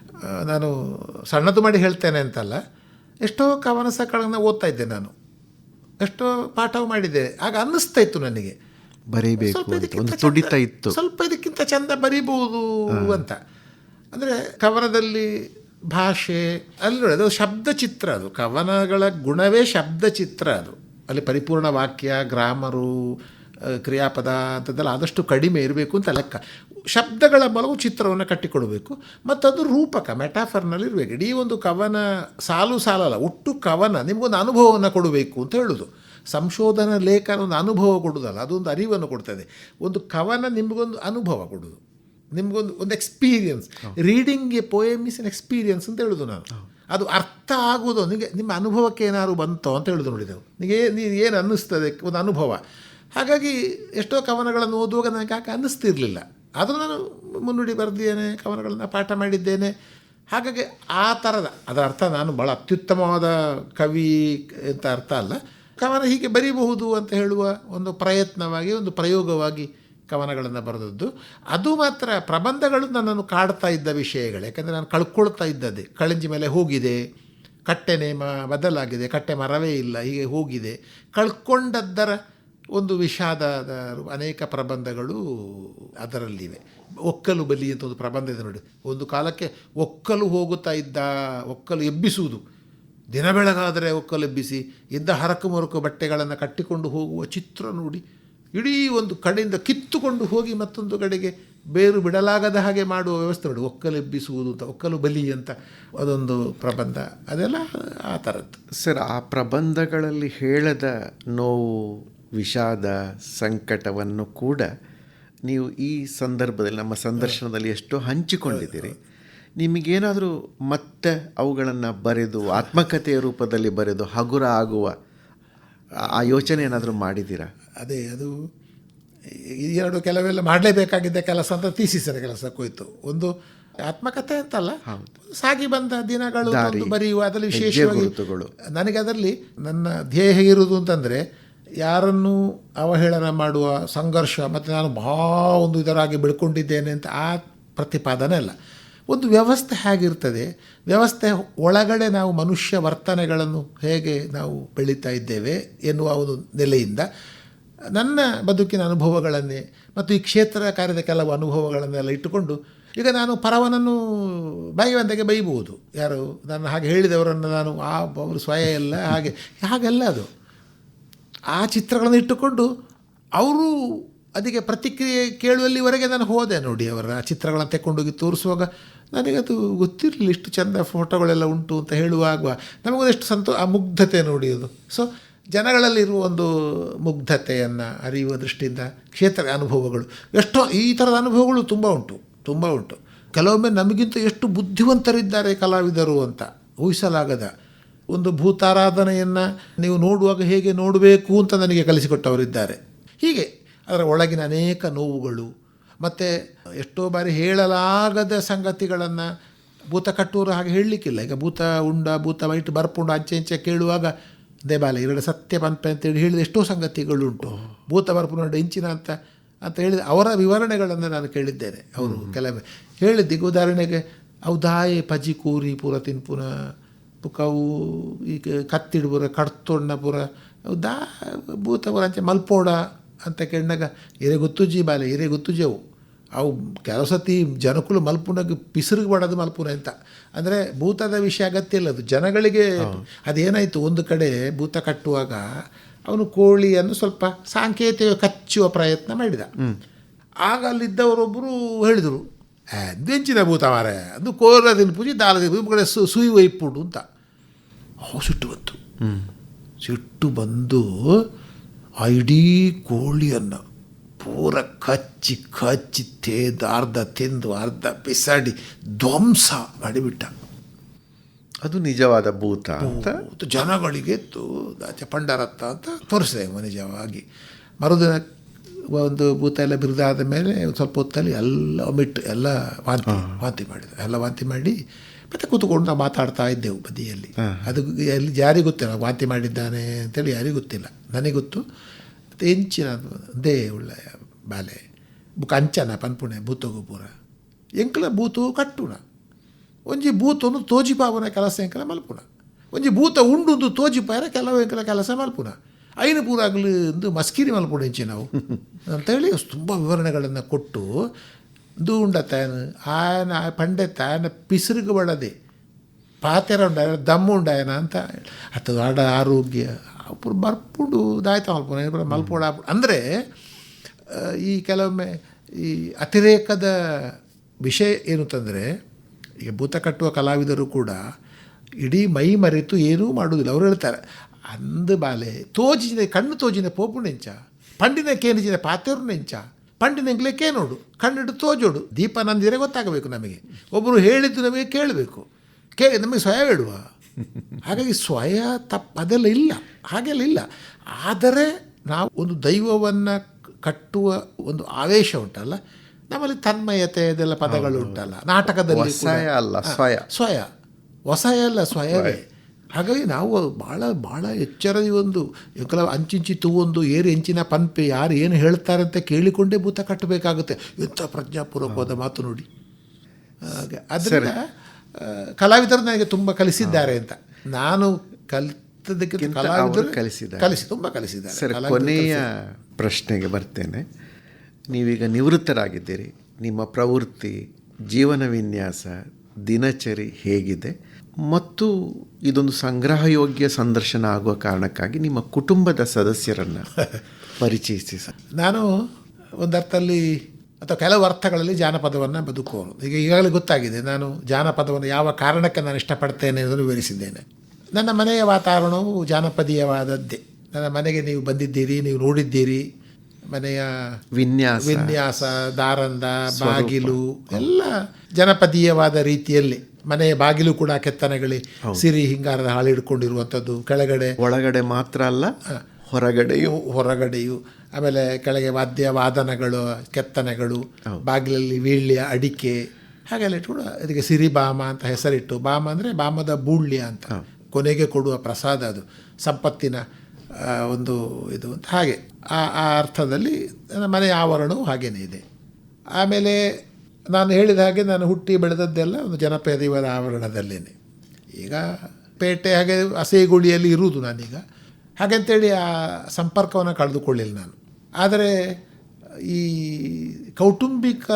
ನಾನು ಸಣ್ಣದು ಮಾಡಿ ಹೇಳ್ತೇನೆ ಅಂತಲ್ಲ ಎಷ್ಟೋ ಕವನ ಸಕಳನ್ನು ಓದ್ತಾ ಇದ್ದೆ ನಾನು. ಎಷ್ಟೋ ಪಾಠ ಮಾಡಿದ್ದೆ. ಆಗ ಅನ್ನಿಸ್ತಾ ಇತ್ತು ನನಗೆ. ಬರೀಬೇಕು ಇತ್ತು. ಸ್ವಲ್ಪ ಇದಕ್ಕಿಂತ ಚಂದ ಬರೀಬಹುದು ಅಂತ. ಅಂದರೆ ಕವನದಲ್ಲಿ ಭಾಷೆ ಅಲ್ಲಿ ಅದು ಶಬ್ದ ಚಿತ್ರ ಅದು. ಕವನಗಳ ಗುಣವೇ ಶಬ್ದ ಚಿತ್ರ ಅದು. ಅಲ್ಲಿ ಪರಿಪೂರ್ಣ ವಾಕ್ಯ ಗ್ರಾಮರು ಕ್ರಿಯಾಪದ ಅಂಥದ್ದೆಲ್ಲ ಆದಷ್ಟು ಕಡಿಮೆ ಇರಬೇಕು ಅಂತ ಲೆಕ್ಕ. ಶಬ್ದಗಳ ಮೂಲಕ ಚಿತ್ರವನ್ನು ಕಟ್ಟಿಕೊಡಬೇಕು. ಮತ್ತು ಅದು ರೂಪಕ ಮೆಟಾಫರ್ನಲ್ಲಿ ಇರಬೇಕು. ಇಡೀ ಒಂದು ಕವನ ಸಾಲು ಸಾಲಲ್ಲ ಒಟ್ಟು ಕವನ ನಿಮಗೊಂದು ಅನುಭವವನ್ನು ಕೊಡಬೇಕು ಅಂತ ಹೇಳೋದು. ಸಂಶೋಧನಾ ಲೇಖನ ಒಂದು ಅನುಭವ ಕೊಡೋದಲ್ಲ ಅದೊಂದು ಅರಿವನ್ನು ಕೊಡ್ತದೆ. ಒಂದು ಕವನ ನಿಮಗೊಂದು ಅನುಭವ ಕೊಡೋದು. ನಿಮಗೊಂದು ಒಂದು experience reading a poem is an experience ಅಂತ ಹೇಳೋದು ನಾನು. ಅದು ಅರ್ಥ ಆಗೋದು. ನಿಮಗೆ ನಿಮ್ಮ ಅನುಭವಕ್ಕೆ ಏನಾದ್ರು ಬಂತೋ ಅಂತ ಹೇಳೋದು ನೋಡಿದೆವು ನಿಮಗೆ ನೀವು ಏನು ಅನ್ನಿಸ್ತದೆ? ಒಂದು ಅನುಭವ. ಹಾಗಾಗಿ ಎಷ್ಟೋ ಕವನಗಳನ್ನು ಓದುವಾಗ ನನಗೆ ಯಾಕೆ ಅನ್ನಿಸ್ತಿರ್ಲಿಲ್ಲ. ಆದರೂ ನಾನು ಮುನ್ನುಡಿ ಬರೆದಿದ್ದೇನೆ, ಕವನಗಳನ್ನು ಪಾಠ ಮಾಡಿದ್ದೇನೆ. ಹಾಗಾಗಿ ಆ ಥರದ, ಅದರ ಅರ್ಥ ನಾನು ಭಾಳ ಅತ್ಯುತ್ತಮವಾದ ಕವಿ ಅಂತ ಅರ್ಥ ಅಲ್ಲ. ಕವನ ಹೀಗೆ ಬರೀಬಹುದು ಅಂತ ಹೇಳುವ ಒಂದು ಪ್ರಯತ್ನವಾಗಿ, ಒಂದು ಪ್ರಯೋಗವಾಗಿ ಕವನಗಳನ್ನು ಬರೆದದ್ದು. ಅದು ಮಾತ್ರ ಪ್ರಬಂಧಗಳು ನನ್ನನ್ನು ಕಾಡ್ತಾ ಇದ್ದ ವಿಷಯಗಳು. ಯಾಕಂದರೆ ನಾನು ಕಳ್ಕೊಳ್ತಾ ಇದ್ದದ್ದೆ. ಕಳಂಜಿ ಮೇಲೆ ಹೋಗಿದೆ ಕಟ್ಟೆ ನೇಮ ಬದಲಾಗಿದೆ, ಕಟ್ಟೆ ಮರವೇ ಇಲ್ಲ, ಹೀಗೆ ಹೋಗಿದೆ. ಕಳ್ಕೊಂಡದ್ದರ ಒಂದು ವಿಷಾದದ ಅನೇಕ ಪ್ರಬಂಧಗಳು ಅದರಲ್ಲಿವೆ. ಒಕ್ಕಲು ಬಲಿ ಅಂತ ಒಂದು ಪ್ರಬಂಧ ಇದೆ ನೋಡಿ. ಒಂದು ಕಾಲಕ್ಕೆ ಒಕ್ಕಲು ಹೋಗುತ್ತಾ ಇದ್ದ, ಒಕ್ಕಲು ಎಬ್ಬಿಸುವುದು. ದಿನ ಬೆಳಗಾದರೆ ಒಕ್ಕಲು ಎಬ್ಬಿಸಿ, ಇದ್ದ ಹರಕು ಮರಕು ಬಟ್ಟೆಗಳನ್ನು ಕಟ್ಟಿಕೊಂಡು ಹೋಗುವ ಚಿತ್ರ ನೋಡಿ. ಇಡೀ ಒಂದು ಕಡೆಯಿಂದ ಕಿತ್ತುಕೊಂಡು ಹೋಗಿ ಮತ್ತೊಂದು ಕಡೆಗೆ ಬೇರು ಬಿಡಲಾಗದ ಹಾಗೆ ಮಾಡುವ ವ್ಯವಸ್ಥೆ ನೋಡಿ. ಒಕ್ಕಲು ಎಬ್ಬಿಸುವುದು ಅಂತ, ಒಕ್ಕಲು ಬಲಿ ಅಂತ ಅದೊಂದು ಪ್ರಬಂಧ. ಅದೆಲ್ಲ ಆ ಥರದ್ದು. ಸರ್, ಆ ಪ್ರಬಂಧಗಳಲ್ಲಿ ಹೇಳದ ನೋವು ವಿಷಾದ ಸಂಕಟವನ್ನು ಕೂಡ ನೀವು ಈ ಸಂದರ್ಭದಲ್ಲಿ ನಮ್ಮ ಸಂದರ್ಶನದಲ್ಲಿ ಎಷ್ಟೋ ಹಂಚಿಕೊಂಡಿದ್ದೀರಿ. ನಿಮಗೇನಾದರೂ ಮತ್ತೆ ಅವುಗಳನ್ನು ಬರೆದು ಆತ್ಮಕಥೆಯ ರೂಪದಲ್ಲಿ ಬರೆದು ಹಗುರ ಆಗುವ ಆ- ಯೋಚನೆ ಏನಾದರೂ ಮಾಡಿದ್ದೀರಾ? ಅದೇ ಅದು ಈ ಎರಡು ಕೆಲವೆಲ್ಲ ಮಾಡಲೇಬೇಕಾಗಿದ್ದ ಕೆಲಸ ಅಂತ ತೀಸಿಸರ ಕೆಲಸಕ್ಕೋಯ್ತು ಒಂದು ಆತ್ಮಕಥೆ ಅಂತಲ್ಲ ಸಾಗಿ ಬಂದ ದಿನಗಳು ಬರೆಯುವ ಅದರಲ್ಲಿ ವಿಶೇಷವಾಗಿ. ನನಗೆ ಅದರಲ್ಲಿ ನನ್ನ ಧ್ಯೇಯ ಇರುವುದು ಅಂತಂದರೆ ಯಾರನ್ನು ಅವಹೇಳನ ಮಾಡುವ ಸಂಘರ್ಷ, ಮತ್ತು ನಾನು ಭಾಳ ಒಂದು ಇದರಾಗಿ ಬೆಳ್ಕೊಂಡಿದ್ದೇನೆ ಅಂತ ಆ ಪ್ರತಿಪಾದನೆ ಅಲ್ಲ. ಒಂದು ವ್ಯವಸ್ಥೆ ಹೇಗಿರ್ತದೆ? ವ್ಯವಸ್ಥೆ ಒಳಗಡೆ ನಾವು ಮನುಷ್ಯ ವರ್ತನೆಗಳನ್ನು ಹೇಗೆ ನಾವು ಬೆಳೀತಾ ಇದ್ದೇವೆ ಎನ್ನುವ ಒಂದು ನೆಲೆಯಿಂದ ನನ್ನ ಬದುಕಿನ ಅನುಭವಗಳನ್ನೇ ಮತ್ತು ಈ ಕ್ಷೇತ್ರ ಕಾರ್ಯದ ಕೆಲವು ಅನುಭವಗಳನ್ನೆಲ್ಲ ಇಟ್ಟುಕೊಂಡು ಈಗ ನಾನು ಪರವನನ್ನು ಬಂದಾಗೆ ಬೈಬಹುದು. ಯಾರು ನಾನು ಹಾಗೆ ಹೇಳಿದವರನ್ನು ನಾನು, ಆ ಅವರು ಸ್ವಯ ಎಲ್ಲ ಹಾಗೆ, ಹಾಗೆಲ್ಲ ಅದು. ಆ ಚಿತ್ರಗಳನ್ನು ಇಟ್ಟುಕೊಂಡು ಅವರು ಅದಕ್ಕೆ ಪ್ರತಿಕ್ರಿಯೆ ಕೇಳುವಲ್ಲಿವರೆಗೆ ನಾನು ಹೋದೆ ನೋಡಿ ಅವರ ಆ ಚಿತ್ರಗಳನ್ನು ತೆಕ್ಕೊಂಡೋಗಿ ತೋರಿಸುವಾಗ, ನನಗದು ಗೊತ್ತಿರಲಿಲ್ಲ ಇಷ್ಟು ಚೆಂದ ಫೋಟೋಗಳೆಲ್ಲ ಉಂಟು ಅಂತ ಹೇಳುವಾಗ ನಮಗೊಂದೆಷ್ಟು ಸಂತೋ, ಆ ಮುಗ್ಧತೆ ನೋಡಿ ಅದು. ಸೊ ಜನಗಳಲ್ಲಿರುವ ಒಂದು ಮುಗ್ಧತೆಯನ್ನು ಅರಿಯುವ ದೃಷ್ಟಿಯಿಂದ ಕ್ಷೇತ್ರ ಅನುಭವಗಳು, ಎಷ್ಟೋ ಈ ಥರದ ಅನುಭವಗಳು ತುಂಬ ಉಂಟು ತುಂಬ ಉಂಟು. ಕೆಲವೊಮ್ಮೆ ನಮಗಿಂತ ಎಷ್ಟು ಬುದ್ಧಿವಂತರಿದ್ದಾರೆ ಕಲಾವಿದರು ಅಂತ ಊಹಿಸಲಾಗದ ಒಂದು ಭೂತಾರಾಧನೆಯನ್ನು ನೀವು ನೋಡುವಾಗ ಹೇಗೆ ನೋಡಬೇಕು ಅಂತ ನನಗೆ ಕಲಿಸಿಕೊಟ್ಟವರಿದ್ದಾರೆ. ಹೀಗೆ ಅದರ ಒಳಗಿನ ಅನೇಕ ನೋವುಗಳು ಮತ್ತು ಎಷ್ಟೋ ಬಾರಿ ಹೇಳಲಾಗದ ಸಂಗತಿಗಳನ್ನು ಭೂತ ಕಟ್ಟುವರು ಹಾಗೆ ಹೇಳಲಿಕ್ಕಿಲ್ಲ. ಈಗ ಭೂತ ಉಂಡ ಭೂತ ವೈಟ್ ಬರ್ಪುಂಡ ಅಂಚೆ ಅಂಚೆ ಕೇಳುವಾಗ ದೇವಾಲಯ ಎರಡು ಸತ್ಯ ಪಂಪೆ ಅಂತೇಳಿ ಹೇಳಿದ ಎಷ್ಟೋ ಸಂಗತಿಗಳುಂಟು. ಭೂತ ಬರ್ಪುಂಡ ಇಂಚಿನ ಅಂತ ಅಂತ ಹೇಳಿದ ಅವರ ವಿವರಣೆಗಳನ್ನು ನಾನು ಕೇಳಿದ್ದೇನೆ. ಅವರು ಕೆಲವೇ ಹೇಳಿದ್ದೀಗ ಉದಾಹರಣೆಗೆ ಔದಾಯೆ ಪಜಿ ಕೂರಿ ಪೂರ ತಿನ್ಪುನ ಪುಕವು ಈಗ ಕತ್ತಿಡ್ಬುರ ಕಡ್ತೊಣ್ಣ ಪುರ ದಾ ಭೂತಪುರ ಅಂಚೆ ಮಲ್ಪೋಡ ಅಂತ ಕೇಳಿದಾಗ ಎರೆ ಗೊತ್ತುಜಿ ಬಾಲೆ ಎರೆ ಗೊತ್ತುಜವು ಅವು ಕೆಲವು ಸತಿ ಜನಕುಲು ಮಲ್ಪುನಾಗ ಪಿಸಿರುಗ ಬಡೋದು ಮಲ್ಪುನ ಅಂತ ಅಂದರೆ ಭೂತದ ವಿಷಯ ಅಗತ್ಯ ಇಲ್ಲ ಅದು. ಜನಗಳಿಗೆ ಅದೇನಾಯಿತು ಒಂದು ಕಡೆ ಭೂತ ಕಟ್ಟುವಾಗ ಅವನು ಕೋಳಿಯನ್ನು ಸ್ವಲ್ಪ ಸಾಂಕೇತಿಕ ಕಚ್ಚುವ ಪ್ರಯತ್ನ ಮಾಡಿದ. ಆಗ ಅಲ್ಲಿದ್ದವರೊಬ್ಬರು ಹೇಳಿದರು ಬೆಂಚಿನ ಭೂತ ಮಾರೆ ಅದು ಕೋರದಿನ ಪೂಜೆ ದಾಲದ ಕಡೆ ಸು ಸುಯಿ ವೈಪುಡು ಅಂತ. ಅವು ಸಿಟ್ಟು ಬಂತು. ಸಿಟ್ಟು ಬಂದು ಆ ಇಡೀ ಕೋಳಿಯನ್ನು ಪೂರ ಕಚ್ಚಿ ಕಚ್ಚಿ ತೇದು ಅರ್ಧ ತಿಂದು ಅರ್ಧ ಬಿಸಾಡಿ ಧ್ವಂಸ ಮಾಡಿಬಿಟ್ಟ. ಅದು ನಿಜವಾದ ಭೂತ ಅಂತ? ಜನಗಳಿಗೆ ಆಚೆ ಪಂಡರತ್ತ ಅಂತ ತೋರಿಸಿದೆ ನಿಜವಾಗಿ. ಮರುದಿನ ಒಂದು ಭೂತ ಎಲ್ಲ ಬಿರುದಾದ ಮೇಲೆ ಸ್ವಲ್ಪ ಹೊತ್ತಲ್ಲಿ ಎಲ್ಲ ಮಿಟ್ಟು ಎಲ್ಲ ವಾಂತಿ ವಾಂತಿ ಮಾಡಿದ. ಎಲ್ಲ ವಾಂತಿ ಮಾಡಿ ಮತ್ತೆ ಕೂತ್ಕೊಂಡು ನಾವು ಮಾತಾಡ್ತಾ ಇದ್ದೆವು ಬದಿಯಲ್ಲಿ. ಅದು ಅಲ್ಲಿ ಯಾರಿಗೂ ಗೊತ್ತಿಲ್ಲ. ವಾಂತಿ ಮಾಡಿದ್ದಾನೆ ಅಂತೇಳಿ ಯಾರಿಗೂ ಗೊತ್ತಿಲ್ಲ. ನನಗೆ ಗೊತ್ತು ಮತ್ತು ಹೆಂಚಿನ ದೇ ಉಳ್ಳ ಬಾಲೆ ಬುಕ್ ಅಂಚನ ಪನ್ಪುಣೆ ಭೂತಗೋಪುರ ಎಂಕಲ ಭೂತು ಕಟ್ಟುಣ. ಒಂಜಿ ಭೂತನು ತೋಜಿಪಾವನ ಕೆಲಸ ಎಂಕಲ ಮಲ್ಪುಣ. ಒಂಜಿ ಭೂತ ಉಂಡುದು ತೋಜಿಪಾಯರ ಕೆಲವು ಎಂಕಲ ಕೆಲಸ ಮಲ್ಪುಣ. ಐನು ಪೂರಾಗಲು ಒಂದು ಮಸ್ಕಿರಿ ಮಲ್ಪುಣ ಇಂಚಿ ನಾವು. ಅಂತೇಳಿ ತುಂಬ ವಿವರಣೆಗಳನ್ನು ಕೊಟ್ಟು ಉಂಡತ್ತಾಯನ ಆಯನ ಪಂಡೆ ತಾಯನ ಪಿಸಿರುಗು ಬಡದೆ ಪಾತೆರ ಉಂಡಾಯ ದಮ್ಮು ಉಂಡಾಯನ ಅಂತ ಅಥವಾ ಆಡ ಆರೋಗ್ಯ ಅಪ್ಪು ಬರ್ಪುಡು ದಾಯ್ತ ಮಲ್ಪ ಮಲ್ಪೋಡ ಅಂದರೆ ಈ ಕೆಲವೊಮ್ಮೆ ಈ ಅತಿರೇಕದ ವಿಷಯ ಏನು ತಂದರೆ, ಈಗ ಭೂತ ಕಟ್ಟುವ ಕಲಾವಿದರು ಕೂಡ ಇಡೀ ಮೈ ಮರೆತು ಏನೂ ಮಾಡುವುದಿಲ್ಲ. ಅವರು ಹೇಳ್ತಾರೆ, ಅಂದ ಬಾಲೆ ತೋಜಿನ, ಕಣ್ಣು ತೋಜಿನ ಪೋಪು ನೆಂಚ, ಪಂಡಿನ ಕೇನಿಜಿನ ಪಾತೆರು ನೆಂಚ ಪಂಡಿನೆಂಗ್ಲೆ ಕೇನೋಡು ಕಣ್ಣಿಟ್ಟು ತೋಜೋಡು ದೀಪ ನಂದಿರೇ ಗೊತ್ತಾಗಬೇಕು ನಮಗೆ. ಒಬ್ಬರು ಹೇಳಿದ್ದು ನಮಗೆ ಕೇಳಬೇಕು. ಕೇ ನಮಗೆ ಸ್ವಯ ಬೇಡುವ ಹಾಗಾಗಿ ಸ್ವಯ ತಪ್ಪದೆಲ್ಲ ಇಲ್ಲ. ಹಾಗೆಲ್ಲ ಇಲ್ಲ. ಆದರೆ ನಾವು ಒಂದು ದೈವವನ್ನು ಕಟ್ಟುವ ಒಂದು ಆವೇಶ ಉಂಟಲ್ಲ? ನಮ್ಮಲ್ಲಿ ತನ್ಮಯತೆ ಅದೆಲ್ಲ ಪದಗಳು ಉಂಟಲ್ಲ. ನಾಟಕದಲ್ಲಿ ಸ್ವಯ ಅಲ್ಲ, ಸ್ವಯ. ಸ್ವಯ. ಹೊಸ ಅಲ್ಲ ಸ್ವಯವೇ. ಹಾಗಾಗಿ ನಾವು ಭಾಳ ಭಾಳ ಎಚ್ಚರ ಒಂದು ಕೆಲ ಅಂಚಿಂಚಿ ಒಂದು ಏರು ಹೆಂಚಿನ ಪಂಪೆ ಯಾರು ಏನು ಹೇಳ್ತಾರೆ ಅಂತ ಕೇಳಿಕೊಂಡೇ ಭೂತ ಕಟ್ಟಬೇಕಾಗುತ್ತೆ. ಎಂಥ ಪ್ರಜ್ಞಾಪೂರ್ವಕವಾದ ಮಾತು ನೋಡಿ. ಹಾಗೆ ಅದರಿಂದ ಕಲಾವಿದರು ನನಗೆ ತುಂಬ ಕಲಿಸಿದ್ದಾರೆ ಅಂತ. ನಾನು ಕಲಿತದಕ್ಕೆ ಕಲಾವಿದರು ಕಲಿಸಿದ. ಕಲಿಸಿ ತುಂಬ ಕಲಿಸಿದ್ದಾರೆ. ಕೊನೆಯ ಪ್ರಶ್ನೆಗೆ ಬರ್ತೇನೆ. ನೀವೀಗ ನಿವೃತ್ತರಾಗಿದ್ದೀರಿ. ನಿಮ್ಮ ಪ್ರವೃತ್ತಿ ಜೀವನ ವಿನ್ಯಾಸ ದಿನಚರಿ ಹೇಗಿದೆ ಮತ್ತು ಇದೊಂದು ಸಂಗ್ರಹಯೋಗ್ಯ ಸಂದರ್ಶನ ಆಗುವ ಕಾರಣಕ್ಕಾಗಿ ನಿಮ್ಮ ಕುಟುಂಬದ ಸದಸ್ಯರನ್ನು ಪರಿಚಯಿಸಿ ಸರ್. ನಾನು ಒಂದರ್ಥದಲ್ಲಿ ಅಥವಾ ಕೆಲವು ಅರ್ಥಗಳಲ್ಲಿ ಜಾನಪದವನ್ನು ಬದುಕುವನು ಈಗ ಈಗಾಗಲೇ ಗೊತ್ತಾಗಿದೆ ನಾನು ಜಾನಪದವನ್ನು ಯಾವ ಕಾರಣಕ್ಕೆ ನಾನು ಇಷ್ಟಪಡ್ತೇನೆ ಎಂದು ವಿವರಿಸಿದ್ದೇನೆ. ನನ್ನ ಮನೆಯ ವಾತಾವರಣವು ಜಾನಪದೀಯವಾದದ್ದೇ. ನನ್ನ ಮನೆಗೆ ನೀವು ಬಂದಿದ್ದೀರಿ ನೀವು ನೋಡಿದ್ದೀರಿ. ಮನೆಯ ವಿನ್ಯಾಸ ವಿನ್ಯಾಸ ದಾರಂದ ಬಾಗಿಲು ಎಲ್ಲ ಜನಪದೀಯವಾದ ರೀತಿಯಲ್ಲಿ ಮನೆಯ ಬಾಗಿಲು ಕೂಡ ಕೆತ್ತನೆಗಳಿ ಸಿರಿ ಹಿಂಗಾರದ ಹಾಳು ಹಿಡ್ಕೊಂಡಿರುವಂಥದ್ದು. ಕೆಳಗಡೆ ಒಳಗಡೆ ಮಾತ್ರ ಅಲ್ಲ ಹೊರಗಡೆಯು. ಹೊರಗಡೆಯು. ಆಮೇಲೆ ಕೆಳಗೆ ವಾದ್ಯ ವಾದನಗಳು ಕೆತ್ತನೆಗಳು ಬಾಗಿಲಲ್ಲಿ ವೀಳ್ಯ ಅಡಿಕೆ ಹಾಗೆಲ್ಲ ಇಟ್ಕೊಂಡು ಅದಕ್ಕೆ ಸಿರಿ ಬಾಮ ಅಂತ ಹೆಸರಿಟ್ಟು ಬಾಮ ಅಂದರೆ ಬಾಮದ ಬೂಳ್ಯ ಅಂತ. ಕೊನೆಗೆ ಕೊಡುವ ಪ್ರಸಾದ ಅದು. ಸಂಪತ್ತಿನ ಒಂದು ಇದು ಅಂತ. ಹಾಗೆ, ಆ ಆ ಅರ್ಥದಲ್ಲಿ ನನ್ನ ಮನೆಯ ಆವರಣವು ಹಾಗೇನೇ ಇದೆ. ಆಮೇಲೆ ನಾನು ಹೇಳಿದ ಹಾಗೆ ನಾನು ಹುಟ್ಟಿ ಬೆಳೆದದ್ದೆಲ್ಲ ಒಂದು ಜನಪ್ರಿಯ ದೇವರ ಆವರಣದಲ್ಲೇ ಈಗ ಪೇಟೆ ಹಾಗೆ ಅಸೇಗುಳಿಯಲ್ಲಿ ಇರುವುದು ನಾನೀಗ. ಹಾಗಂತೇಳಿ ಆ ಸಂಪರ್ಕವನ್ನು ಕಳೆದುಕೊಳ್ಳಿಲ್ಲ ನಾನು. ಆದರೆ ಈ ಕೌಟುಂಬಿಕ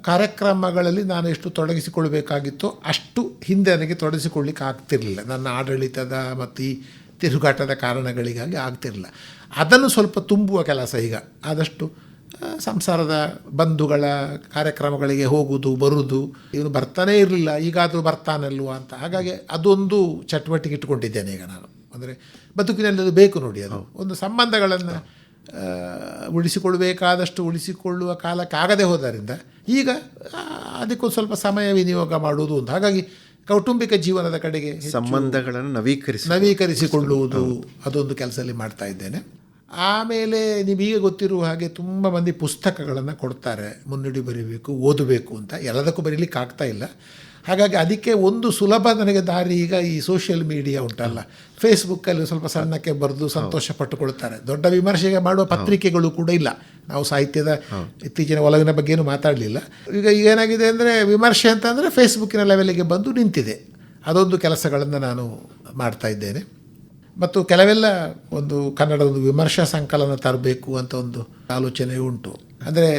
ಕಾರ್ಯಕ್ರಮಗಳಲ್ಲಿ ನಾನು ಎಷ್ಟು ತೊಡಗಿಸಿಕೊಳ್ಬೇಕಾಗಿತ್ತೋ ಅಷ್ಟು ಹಿಂದೆ ನನಗೆ ತೊಡಗಿಸಿಕೊಳ್ಳಿಕ್ಕೆ ಆಗ್ತಿರಲಿಲ್ಲ. ನನ್ನ ಆಡಳಿತದ ಮತ್ತು ಈ ತಿರುಗಾಟದ ಕಾರಣಗಳಿಗಾಗಿ ಆಗ್ತಿರಲಿಲ್ಲ. ಅದನ್ನು ಸ್ವಲ್ಪ ತುಂಬುವ ಕೆಲಸ ಈಗ. ಆದಷ್ಟು ಸಂಸಾರದ ಬಂಧುಗಳ ಕಾರ್ಯಕ್ರಮಗಳಿಗೆ ಹೋಗುವುದು ಬರುವುದು ಇವನು ಬರ್ತಾನೇ ಇರಲಿಲ್ಲ. ಈಗಾದರೂ ಬರ್ತಾನಲ್ವ ಅಂತ. ಹಾಗಾಗಿ ಅದೊಂದು ಚಟುವಟಿಕೆ ಇಟ್ಟುಕೊಂಡಿದ್ದೇನೆ ಈಗ ನಾನು. ಅಂದರೆ ಬದುಕಿನಲ್ಲಿ ಅದು ಬೇಕು ನೋಡಿ ಅದು. ಒಂದು ಸಂಬಂಧಗಳನ್ನು ಉಳಿಸಿಕೊಳ್ಳಬೇಕಾದಷ್ಟು ಉಳಿಸಿಕೊಳ್ಬೇಕಾದಷ್ಟು ಉಳಿಸಿಕೊಳ್ಳುವ ಕಾಲಕ್ಕೆ ಆಗದೆ ಹೋದರಿಂದ ಈಗ ಅದಕ್ಕೊಂದು ಸ್ವಲ್ಪ ಸಮಯ ವಿನಿಯೋಗ ಮಾಡುವುದು ಅಂತ ಹಾಗಾಗಿ ಕೌಟುಂಬಿಕ ಜೀವನದ ಕಡೆಗೆ ಸಂಬಂಧಗಳನ್ನು ನವೀಕರಿಸಿ ನವೀಕರಿಸಿಕೊಳ್ಳುವುದು ಅದೊಂದು ಕೆಲಸದಲ್ಲಿ ಮಾಡ್ತಾ ಇದ್ದೇನೆ. ಆಮೇಲೆ ನಿಮಗೆ ಗೊತ್ತಿರುವ ಹಾಗೆ ತುಂಬ ಮಂದಿ ಪುಸ್ತಕಗಳನ್ನು ಕೊಡ್ತಾರೆ. ಮುನ್ನುಡಿ ಬರೀಬೇಕು ಓದಬೇಕು ಅಂತ. ಎಲ್ಲದಕ್ಕೂ ಬರೀಲಿಕ್ಕೆ ಆಗ್ತಾ ಇಲ್ಲ. ಹಾಗಾಗಿ ಅದಕ್ಕೆ ಒಂದು ಸುಲಭ ನನಗೆ ದಾರಿ ಈಗ ಈ ಸೋಷಿಯಲ್ ಮೀಡಿಯಾ ಉಂಟಲ್ಲ. ಫೇಸ್ಬುಕ್ಕಲ್ಲಿ ಸ್ವಲ್ಪ ಸಣ್ಣಕ್ಕೆ ಬರೆದು ಸಂತೋಷ ಪಟ್ಟುಕೊಳ್ತಾರೆ. ದೊಡ್ಡ ವಿಮರ್ಶೆಗೆ ಮಾಡುವ ಪತ್ರಿಕೆಗಳು ಕೂಡ ಇಲ್ಲ. ನಾವು ಸಾಹಿತ್ಯದ ಇತ್ತೀಚಿನ ಒಲವಿನ ಬಗ್ಗೆ ಏನು ಮಾತಾಡಲಿಲ್ಲ. ಈಗ ಏನಾಗಿದೆ ಅಂದರೆ ವಿಮರ್ಶೆ ಅಂತಂದರೆ ಫೇಸ್ಬುಕ್ಕಿನ ಲೆವೆಲಿಗೆ ಬಂದು ನಿಂತಿದೆ. ಅದೊಂದು ಕೆಲಸಗಳನ್ನು ನಾನು ಮಾಡ್ತಾ ಇದ್ದೇನೆ. ಮತ್ತು ಕೆಲವೆಲ್ಲ ಒಂದು ಕನ್ನಡದ ಒಂದು ವಿಮರ್ಶಾ ಸಂಕಲನ ತರಬೇಕು ಅಂತ ಒಂದು ಆಲೋಚನೆ ಉಂಟು. ಅಂದರೆ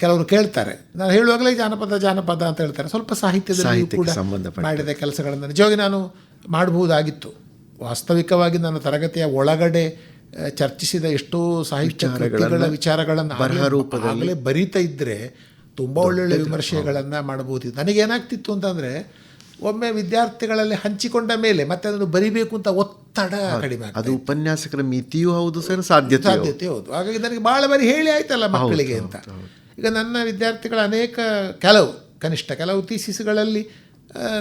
ಕೆಲವರು ಕೇಳ್ತಾರೆ. ನಾನು ಹೇಳುವಾಗಲೇ ಜಾನಪದ ಜಾನಪದ ಅಂತ ಹೇಳ್ತಾರೆ. ಸ್ವಲ್ಪ ಸಾಹಿತ್ಯದಲ್ಲಿ ಕೂಡ. ಮಾಡಿದ ಕೆಲಸಗಳನ್ನು. ನಿಜವಾಗಿ ನಾನು ಮಾಡಬಹುದಾಗಿತ್ತು. ವಾಸ್ತವಿಕವಾಗಿ ನನ್ನ ತರಗತಿಯ ಒಳಗಡೆ ಚರ್ಚಿಸಿದ ಎಷ್ಟೋ ಸಾಹಿತ್ಯ ಕೃತಿಗಳ ವಿಚಾರಗಳನ್ನು ಆಗಲೇ- ಬರೀತಾ ಇದ್ದರೆ ತುಂಬ ಒಳ್ಳೊಳ್ಳೆ ವಿಮರ್ಶೆಗಳನ್ನು ಮಾಡಬಹುದಿತ್ತು. ನನಗೇನಾಗ್ತಿತ್ತು ಅಂತಂದರೆ ಒಮ್ಮೆ ವಿದ್ಯಾರ್ಥಿಗಳಲ್ಲಿ ಹಂಚಿಕೊಂಡ ಮೇಲೆ ಮತ್ತೆ ಅದನ್ನು ಬರಿಬೇಕು ಅಂತ ಒತ್ತಡ ಕಡಿಮೆ ಅದು ಉಪನ್ಯಾಸಕರ ಮಿತಿಯೂ ಹೌದು ಸರ್ ಸಾಧ್ಯತೆ ಸಾಧ್ಯತೆ ಹೌದು. ಹಾಗಾಗಿ ನನಗೆ ಭಾಳ ಬಾರಿ ಹೇಳಿ ಆಯ್ತಲ್ಲ ಮಕ್ಕಳಿಗೆ ಅಂತ. ಈಗ ನನ್ನ ವಿದ್ಯಾರ್ಥಿಗಳ ಅನೇಕ ಕೆಲವು ಕನಿಷ್ಠ ಕೆಲವು ಥೀಸಿಸ್ಗಳಲ್ಲಿ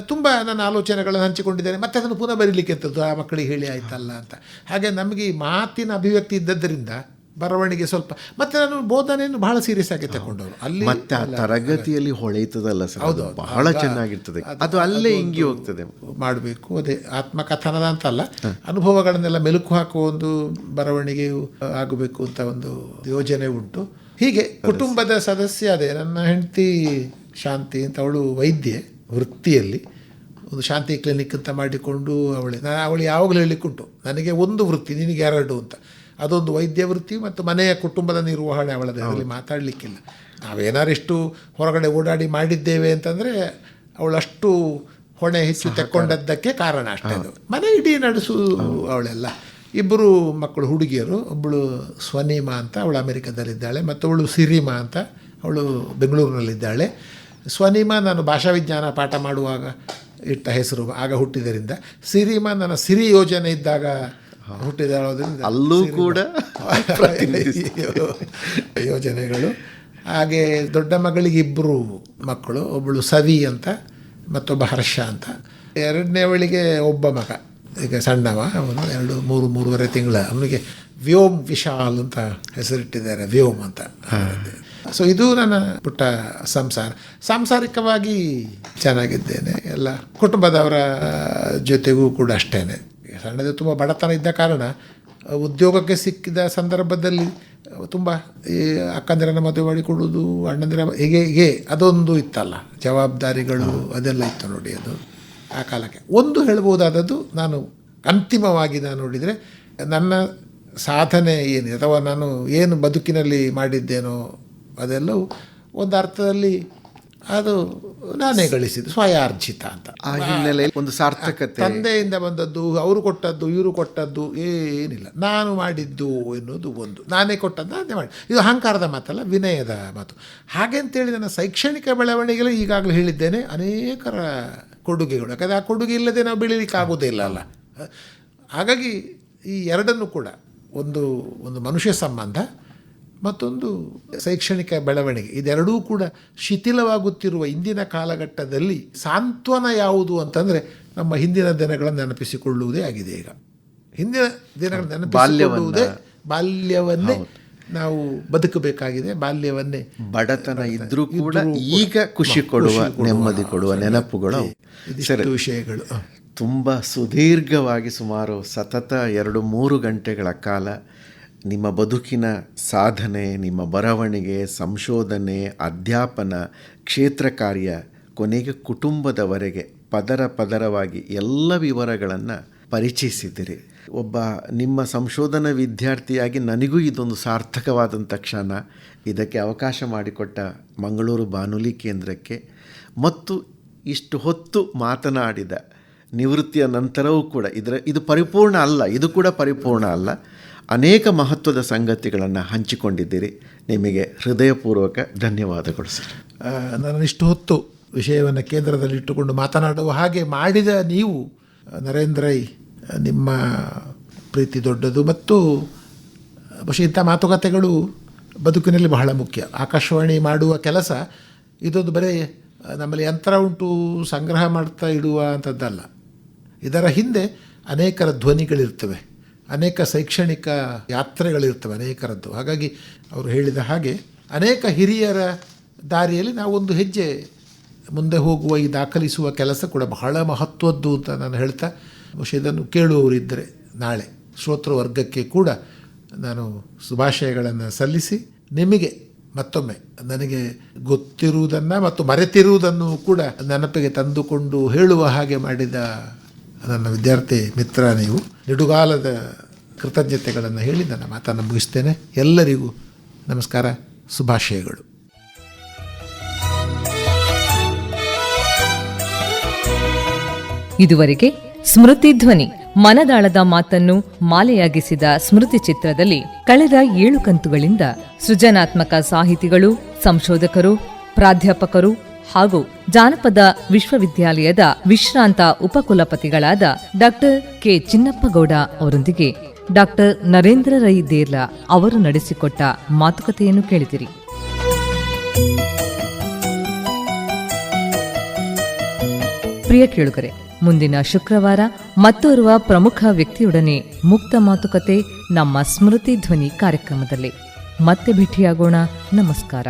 ತುಂಬ ನನ್ನ ಆಲೋಚನೆಗಳನ್ನು ಹಂಚಿಕೊಂಡಿದ್ದೇನೆ. ಮತ್ತೆ ಅದನ್ನು ಪುನಃ ಬರೀಲಿಕ್ಕೆ ಅಂತದ್ದು ಆ ಮಕ್ಕಳಿಗೆ ಹೇಳಿ ಆಯ್ತಲ್ಲ ಅಂತ. ಹಾಗೆ ನಮಗೆ ಈ ಮಾತಿನ ಅಭಿವ್ಯಕ್ತಿ ಇದ್ದದ್ದರಿಂದ ಬರವಣಿಗೆ ಸ್ವಲ್ಪ ಮತ್ತೆ ನಾನು ಬೋಧನೆಯನ್ನು ಬಹಳ ಸೀರಿಯಸ್ ಆಗಿ ತಗೊಂಡವರು ಅಲ್ಲಿ ಮತ್ತೆ ಆ ತರಗತಿಯಲ್ಲಿ ಹೊಳೆಯುತ್ತದಲ್ಲ ಸರ್ ಹೌದು ಬಹಳ ಚೆನ್ನಾಗಿರ್ತದೆ. ಅದು ಅಲ್ಲೇ ಇಂಗಿ ಹೋಗ್ತದೆ. ಮಾಡಬೇಕು ಅದೇ ಆತ್ಮಕಥನದ ಅಂತ ಅಲ್ಲ ಅನುಭವಗಳನ್ನೆಲ್ಲ ಮೆಲುಕು ಹಾಕುವ ಒಂದು ಬರವಣಿಗೆಯು ಆಗಬೇಕು ಅಂತ ಒಂದು ಯೋಜನೆ ಉಂಟು. ಹೀಗೆ ಕುಟುಂಬದ ಸದಸ್ಯ ಅದೇ ನನ್ನ ಹೆಂಡತಿ ಶಾಂತಿ ಅಂತ ಅವಳು ವೈದ್ಯೆ ವೃತ್ತಿಯಲ್ಲಿ. ಒಂದು ಶಾಂತಿ ಕ್ಲಿನಿಕ್ ಅಂತ ಮಾಡಿಕೊಂಡು ಅವಳೆ ನಾನು ಅವಳು ಯಾವಾಗಲೂ ಹೇಳಲಿಕ್ಕುಂಟು ನನಗೆ ಒಂದು ವೃತ್ತಿ ನಿನಗೆ ಎರಡು ಅಂತ. ಅದೊಂದು ವೈದ್ಯ ವೃತ್ತಿ ಮತ್ತು ಮನೆಯ ಕುಟುಂಬದ ನಿರ್ವಹಣೆ ಅವಳದ ಅದರಲ್ಲಿ ಮಾತಾಡಲಿಕ್ಕಿಲ್ಲ. ನಾವೇನಾರು ಇಷ್ಟು ಹೊರಗಡೆ ಓಡಾಡಿ ಮಾಡಿದ್ದೇವೆ ಅಂತಂದರೆ ಅವಳಷ್ಟು ಹೊಣೆ ಹೆಚ್ಚು ತೆಕ್ಕೊಂಡದ್ದಕ್ಕೆ ಕಾರಣ ಅಷ್ಟೇ ಅದು. ಮನೆ ಇಡೀ ನಡೆಸು ಅವಳೆಲ್ಲ. ಇಬ್ಬರು ಮಕ್ಕಳು ಹುಡುಗಿಯರು ಒಬ್ಬಳು ಸ್ವನೀಮಾ ಅಂತ ಅವಳು ಅಮೆರಿಕದಲ್ಲಿದ್ದಾಳೆ ಅವಳು ಸಿರಿಮಾ ಅಂತ ಅವಳು ಬೆಂಗಳೂರಿನಲ್ಲಿದ್ದಾಳೆ. ಸ್ವನಿಮಾ ನಾನು ಭಾಷಾ ವಿಜ್ಞಾನ ಪಾಠ ಮಾಡುವಾಗ ಇಟ್ಟ ಹೆಸರು ಆಗ ಹುಟ್ಟಿದ್ದರಿಂದ ಸಿರಿಮಾ ನನ್ನ ಸಿರಿ ಯೋಜನೆ ಇದ್ದಾಗ ಹುಟ್ಟಿದಾಳೋದ್ರಿಂದ ಅಲ್ಲೂ ಕೂಡ ಯೋಜನೆಗಳು. ಹಾಗೆ ದೊಡ್ಡ ಮಗಳಿಗೆ ಇಬ್ಬರು ಮಕ್ಕಳು ಒಬ್ಬಳು ಸವಿ ಅಂತ ಮತ್ತೊಬ್ಬ ಹರ್ಷ ಅಂತ. ಎರಡನೇ ಅವಳಿಗೆ ಒಬ್ಬ ಮಗ. ಈಗ ಸಣ್ಣವ ಅವನು ಎರಡು ಮೂರು ಮೂರುವರೆ ತಿಂಗಳ. ಅವನಿಗೆ ವ್ಯೋಮ್ ವಿಶಾಲ್ ಅಂತ ಹೆಸರಿಟ್ಟಿದ್ದಾರೆ ವ್ಯೋಮ್ ಅಂತ. ಸೊ ಇದು ನನ್ನ ಪುಟ್ಟ ಸಂಸಾರ. ಸಾಂಸಾರಿಕವಾಗಿ ಚೆನ್ನಾಗಿದ್ದೇನೆ. ಎಲ್ಲ ಕುಟುಂಬದವರ ಜೊತೆಗೂ ಕೂಡ ಅಷ್ಟೇ ಸಣ್ಣದು ತುಂಬ ಬಡತನ ಇದ್ದ ಕಾರಣ ಉದ್ಯೋಗಕ್ಕೆ ಸಿಕ್ಕಿದ ಸಂದರ್ಭದಲ್ಲಿ ತುಂಬ ಈ ಅಕ್ಕಂದಿರನ್ನ ಮದುವೆ ಮಾಡಿಕೊಡೋದು ಅಣ್ಣಂದಿರ ಹೀಗೆ ಹೀಗೆ ಅದೊಂದು ಇತ್ತಲ್ಲ. ಜವಾಬ್ದಾರಿಗಳು ಅದೆಲ್ಲ ಇತ್ತು ನೋಡಿ ಅದು. ಆ ಕಾಲಕ್ಕೆ. ಒಂದು ಹೇಳ್ಬೋದಾದದ್ದು ನಾನು ಅಂತಿಮವಾಗಿ ನಾನು ನೋಡಿದರೆ ನನ್ನ ಸಾಧನೆ ಏನು ಅಥವಾ ನಾನು ಏನು ಬದುಕಿನಲ್ಲಿ ಮಾಡಿದ್ದೇನೋ ಅದೆಲ್ಲವೂ ಒಂದು ಅರ್ಥದಲ್ಲಿ ಅದು ನಾನೇ ಗಳಿಸಿದ್ದು ಸ್ವಯಾರ್ಜಿತ ಅಂತ. ಆ ಹಿನ್ನೆಲೆಯಲ್ಲಿ ಒಂದು ಸಾರ್ಥಕತೆ. ತಂದೆಯಿಂದ ಬಂದದ್ದು ಅವರು ಕೊಟ್ಟದ್ದು ಇವರು ಕೊಟ್ಟದ್ದು ಏನಿಲ್ಲ. ನಾನು ಮಾಡಿದ್ದು ಎನ್ನುವುದು ಒಂದು. ನಾನೇ ಕೊಟ್ಟದ್ದು ನಾನೇ ಮಾಡಿ ಇದು ಅಹಂಕಾರದ ಮಾತಲ್ಲ ವಿನಯದ ಮಾತು. ಹಾಗೆ ಅಂತೇಳಿ ನನ್ನ ಶೈಕ್ಷಣಿಕ ಬೆಳವಣಿಗೆಗಳು ಈಗಾಗಲೇ ಹೇಳಿದ್ದೇನೆ ಅನೇಕರ ಕೊಡುಗೆಗಳು. ಯಾಕಂದರೆ ಆ ಕೊಡುಗೆ ಇಲ್ಲದೆ ನಾವು ಬೆಳೀಲಿಕ್ಕೆ ಆಗೋದೇ ಇಲ್ಲ ಅಲ್ಲ. ಹಾಗಾಗಿ ಈ ಎರಡನ್ನು ಕೂಡ ಒಂದು ಒಂದು ಮನುಷ್ಯ ಸಂಬಂಧ ಮತ್ತೊಂದು ಶೈಕ್ಷಣಿಕ ಬೆಳವಣಿಗೆ. ಇದೆರಡೂ ಕೂಡ ಶಿಥಿಲವಾಗುತ್ತಿರುವ ಇಂದಿನ ಕಾಲಘಟ್ಟದಲ್ಲಿ ಸಾಂತ್ವನ ಯಾವುದು ಅಂತಂದರೆ ನಮ್ಮ ಹಿಂದಿನ ದಿನಗಳನ್ನು ನೆನಪಿಸಿಕೊಳ್ಳುವುದೇ ಆಗಿದೆ ಈಗ. ಹಿಂದಿನ ದಿನಗಳನ್ನು ನೆನಪಿಸಿಕೊಳ್ಳುವುದೇ ಬಾಲ್ಯವನ್ನೇ. ನಾವು ಬದುಕಬೇಕಾಗಿದೆ ಬಾಲ್ಯವನ್ನೇ. ಬಡತನ ಇದ್ರೂ ಕೂಡ ಈಗ ಖುಷಿ ಕೊಡುವ ನೆಮ್ಮದಿ ಕೊಡುವ ನೆನಪುಗಳು. ಇದಿಷ್ಟು ವಿಷಯಗಳು. ತುಂಬ ಸುದೀರ್ಘವಾಗಿ ಸುಮಾರು ಸತತ ಎರಡು ಮೂರು ಗಂಟೆಗಳ ಕಾಲ ನಿಮ್ಮ ಬದುಕಿನ ಸಾಧನೆ ನಿಮ್ಮ ಬರವಣಿಗೆ ಸಂಶೋಧನೆ ಅಧ್ಯಾಪನ ಕ್ಷೇತ್ರ ಕಾರ್ಯ ಕೊನೆಗೆ ಕುಟುಂಬದವರೆಗೆ ಪದರ ಪದರವಾಗಿ ಎಲ್ಲ ವಿವರಗಳನ್ನು ಪರಿಚಯಿಸಿದ್ದೀರಿ. ಒಬ್ಬ ನಿಮ್ಮ ಸಂಶೋಧನಾ ವಿದ್ಯಾರ್ಥಿಯಾಗಿ ನನಗೂ ಇದೊಂದು ಸಾರ್ಥಕವಾದಂಥ ಕ್ಷಣ. ಇದಕ್ಕೆ ಅವಕಾಶ ಮಾಡಿಕೊಟ್ಟ ಮಂಗಳೂರು ಬಾನುಲಿ ಕೇಂದ್ರಕ್ಕೆ. ಮತ್ತು ಇಷ್ಟು ಹೊತ್ತು ಮಾತನಾಡಿದ ನಿವೃತ್ತಿಯ ನಂತರವೂ ಕೂಡ ಇದರ, ಇದು ಪರಿಪೂರ್ಣ ಅಲ್ಲ, ಇದು ಕೂಡ ಪರಿಪೂರ್ಣ ಅಲ್ಲ. ಅನೇಕ ಮಹತ್ವದ ಸಂಗತಿಗಳನ್ನು ಹಂಚಿಕೊಂಡಿದ್ದೀರಿ. ನಿಮಗೆ ಹೃದಯಪೂರ್ವಕ ಧನ್ಯವಾದಗಳು ಸರ್. ನಾನು ಇಷ್ಟು ಹೊತ್ತು ವಿಷಯವನ್ನು ಕೇಂದ್ರದಲ್ಲಿಟ್ಟುಕೊಂಡು ಮಾತನಾಡುವ ಹಾಗೆ ಮಾಡಿದ ನೀವು ನರೇಂದ್ರ ನಿಮ್ಮ ಪ್ರೀತಿ ದೊಡ್ಡದು ಮತ್ತು ಬಹುಶಃ ಇಂಥ ಮಾತುಕತೆಗಳು ಬದುಕಿನಲ್ಲಿ ಬಹಳ ಮುಖ್ಯ. ಆಕಾಶವಾಣಿ ಮಾಡುವ ಕೆಲಸ ಇದೊಂದು ಬರೀ, ನಮ್ಮಲ್ಲಿ ಯಂತ್ರ ಉಂಟು, ಸಂಗ್ರಹ ಮಾಡ್ತಾ ಇಡುವ ಅಂಥದ್ದಲ್ಲ. ಇದರ ಹಿಂದೆ ಅನೇಕರ ಧ್ವನಿಗಳಿರ್ತವೆ, ಅನೇಕ ಶೈಕ್ಷಣಿಕ ಯಾತ್ರೆಗಳಿರ್ತವೆ, ಅನೇಕರದ್ದು. ಹಾಗಾಗಿ ಅವರು ಹೇಳಿದ ಹಾಗೆ ಅನೇಕ ಹಿರಿಯರ ದಾರಿಯಲ್ಲಿ ನಾವೊಂದು ಹೆಜ್ಜೆ ಮುಂದೆ ಹೋಗುವ ಈ ದಾಖಲಿಸುವ ಕೆಲಸ ಕೂಡ ಬಹಳ ಮಹತ್ವದ್ದು ಅಂತ ನಾನು ಹೇಳ್ತಾ ಬಹುಶಃ ಇದನ್ನು ಕೇಳುವವರಿದ್ದರೆ ನಾಳೆ ಶ್ರೋತೃ ವರ್ಗಕ್ಕೆ ಕೂಡ ನಾನು ಶುಭಾಶಯಗಳನ್ನು ಸಲ್ಲಿಸಿ ನಿಮಗೆ ಮತ್ತೊಮ್ಮೆ ನನಗೆ ಗೊತ್ತಿರುವುದನ್ನು ಮತ್ತು ಮರೆತಿರುವುದನ್ನು ಕೂಡ ನೆನಪಿಗೆ ತಂದುಕೊಂಡು ಹೇಳುವ ಹಾಗೆ ಮಾಡಿದ ನನ್ನ ವಿದ್ಯಾರ್ಥಿ ಮಿತ್ರ ನೀವು. ನಿಡುಗಾಲದ ಕೃತಜ್ಞತೆಗಳನ್ನು ಹೇಳಿ ನನ್ನ ಮಾತನ್ನು ಮುಗಿಸ್ತೇನೆ. ಎಲ್ಲರಿಗೂ ನಮಸ್ಕಾರ, ಶುಭಾಶಯಗಳು. ಇದುವರೆಗೆ ಸ್ಮೃತಿ ಧ್ವನಿ. ಮನದಾಳದ ಮಾತನ್ನು ಮಾಲೆಯಾಗಿಸಿದ ಸ್ಮೃತಿ ಚಿತ್ರದಲ್ಲಿ ಕಳೆದ ಏಳು ಕಂತುಗಳಿಂದ ಸೃಜನಾತ್ಮಕ ಸಾಹಿತಿಗಳು, ಸಂಶೋಧಕರು, ಪ್ರಾಧ್ಯಾಪಕರು ಹಾಗೂ ಜಾನಪದ ವಿಶ್ವವಿದ್ಯಾಲಯದ ವಿಶ್ರಾಂತ ಉಪಕುಲಪತಿಗಳಾದ ಡಾಕ್ಟರ್ ಕೆ. ಚಿನ್ನಪ್ಪಗೌಡ ಅವರೊಂದಿಗೆ ಡಾಕ್ಟರ್ ನರೇಂದ್ರ ರೈ ದೇರ್ಲಾ ಅವರು ನಡೆಸಿಕೊಟ್ಟ ಮಾತುಕತೆಯನ್ನು ಕೇಳಿದಿರಿ. ಪ್ರಿಯ ಕೇಳುಗರೆ, ಮುಂದಿನ ಶುಕ್ರವಾರ ಮತ್ತೋರ್ವ ಪ್ರಮುಖ ವ್ಯಕ್ತಿಯೊಡನೆ ಮುಕ್ತ ಮಾತುಕತೆ ನಮ್ಮ ಸ್ಮೃತಿ ಧ್ವನಿ ಕಾರ್ಯಕ್ರಮದಲ್ಲಿ. ಮತ್ತೆ ಭೇಟಿಯಾಗೋಣ. ನಮಸ್ಕಾರ.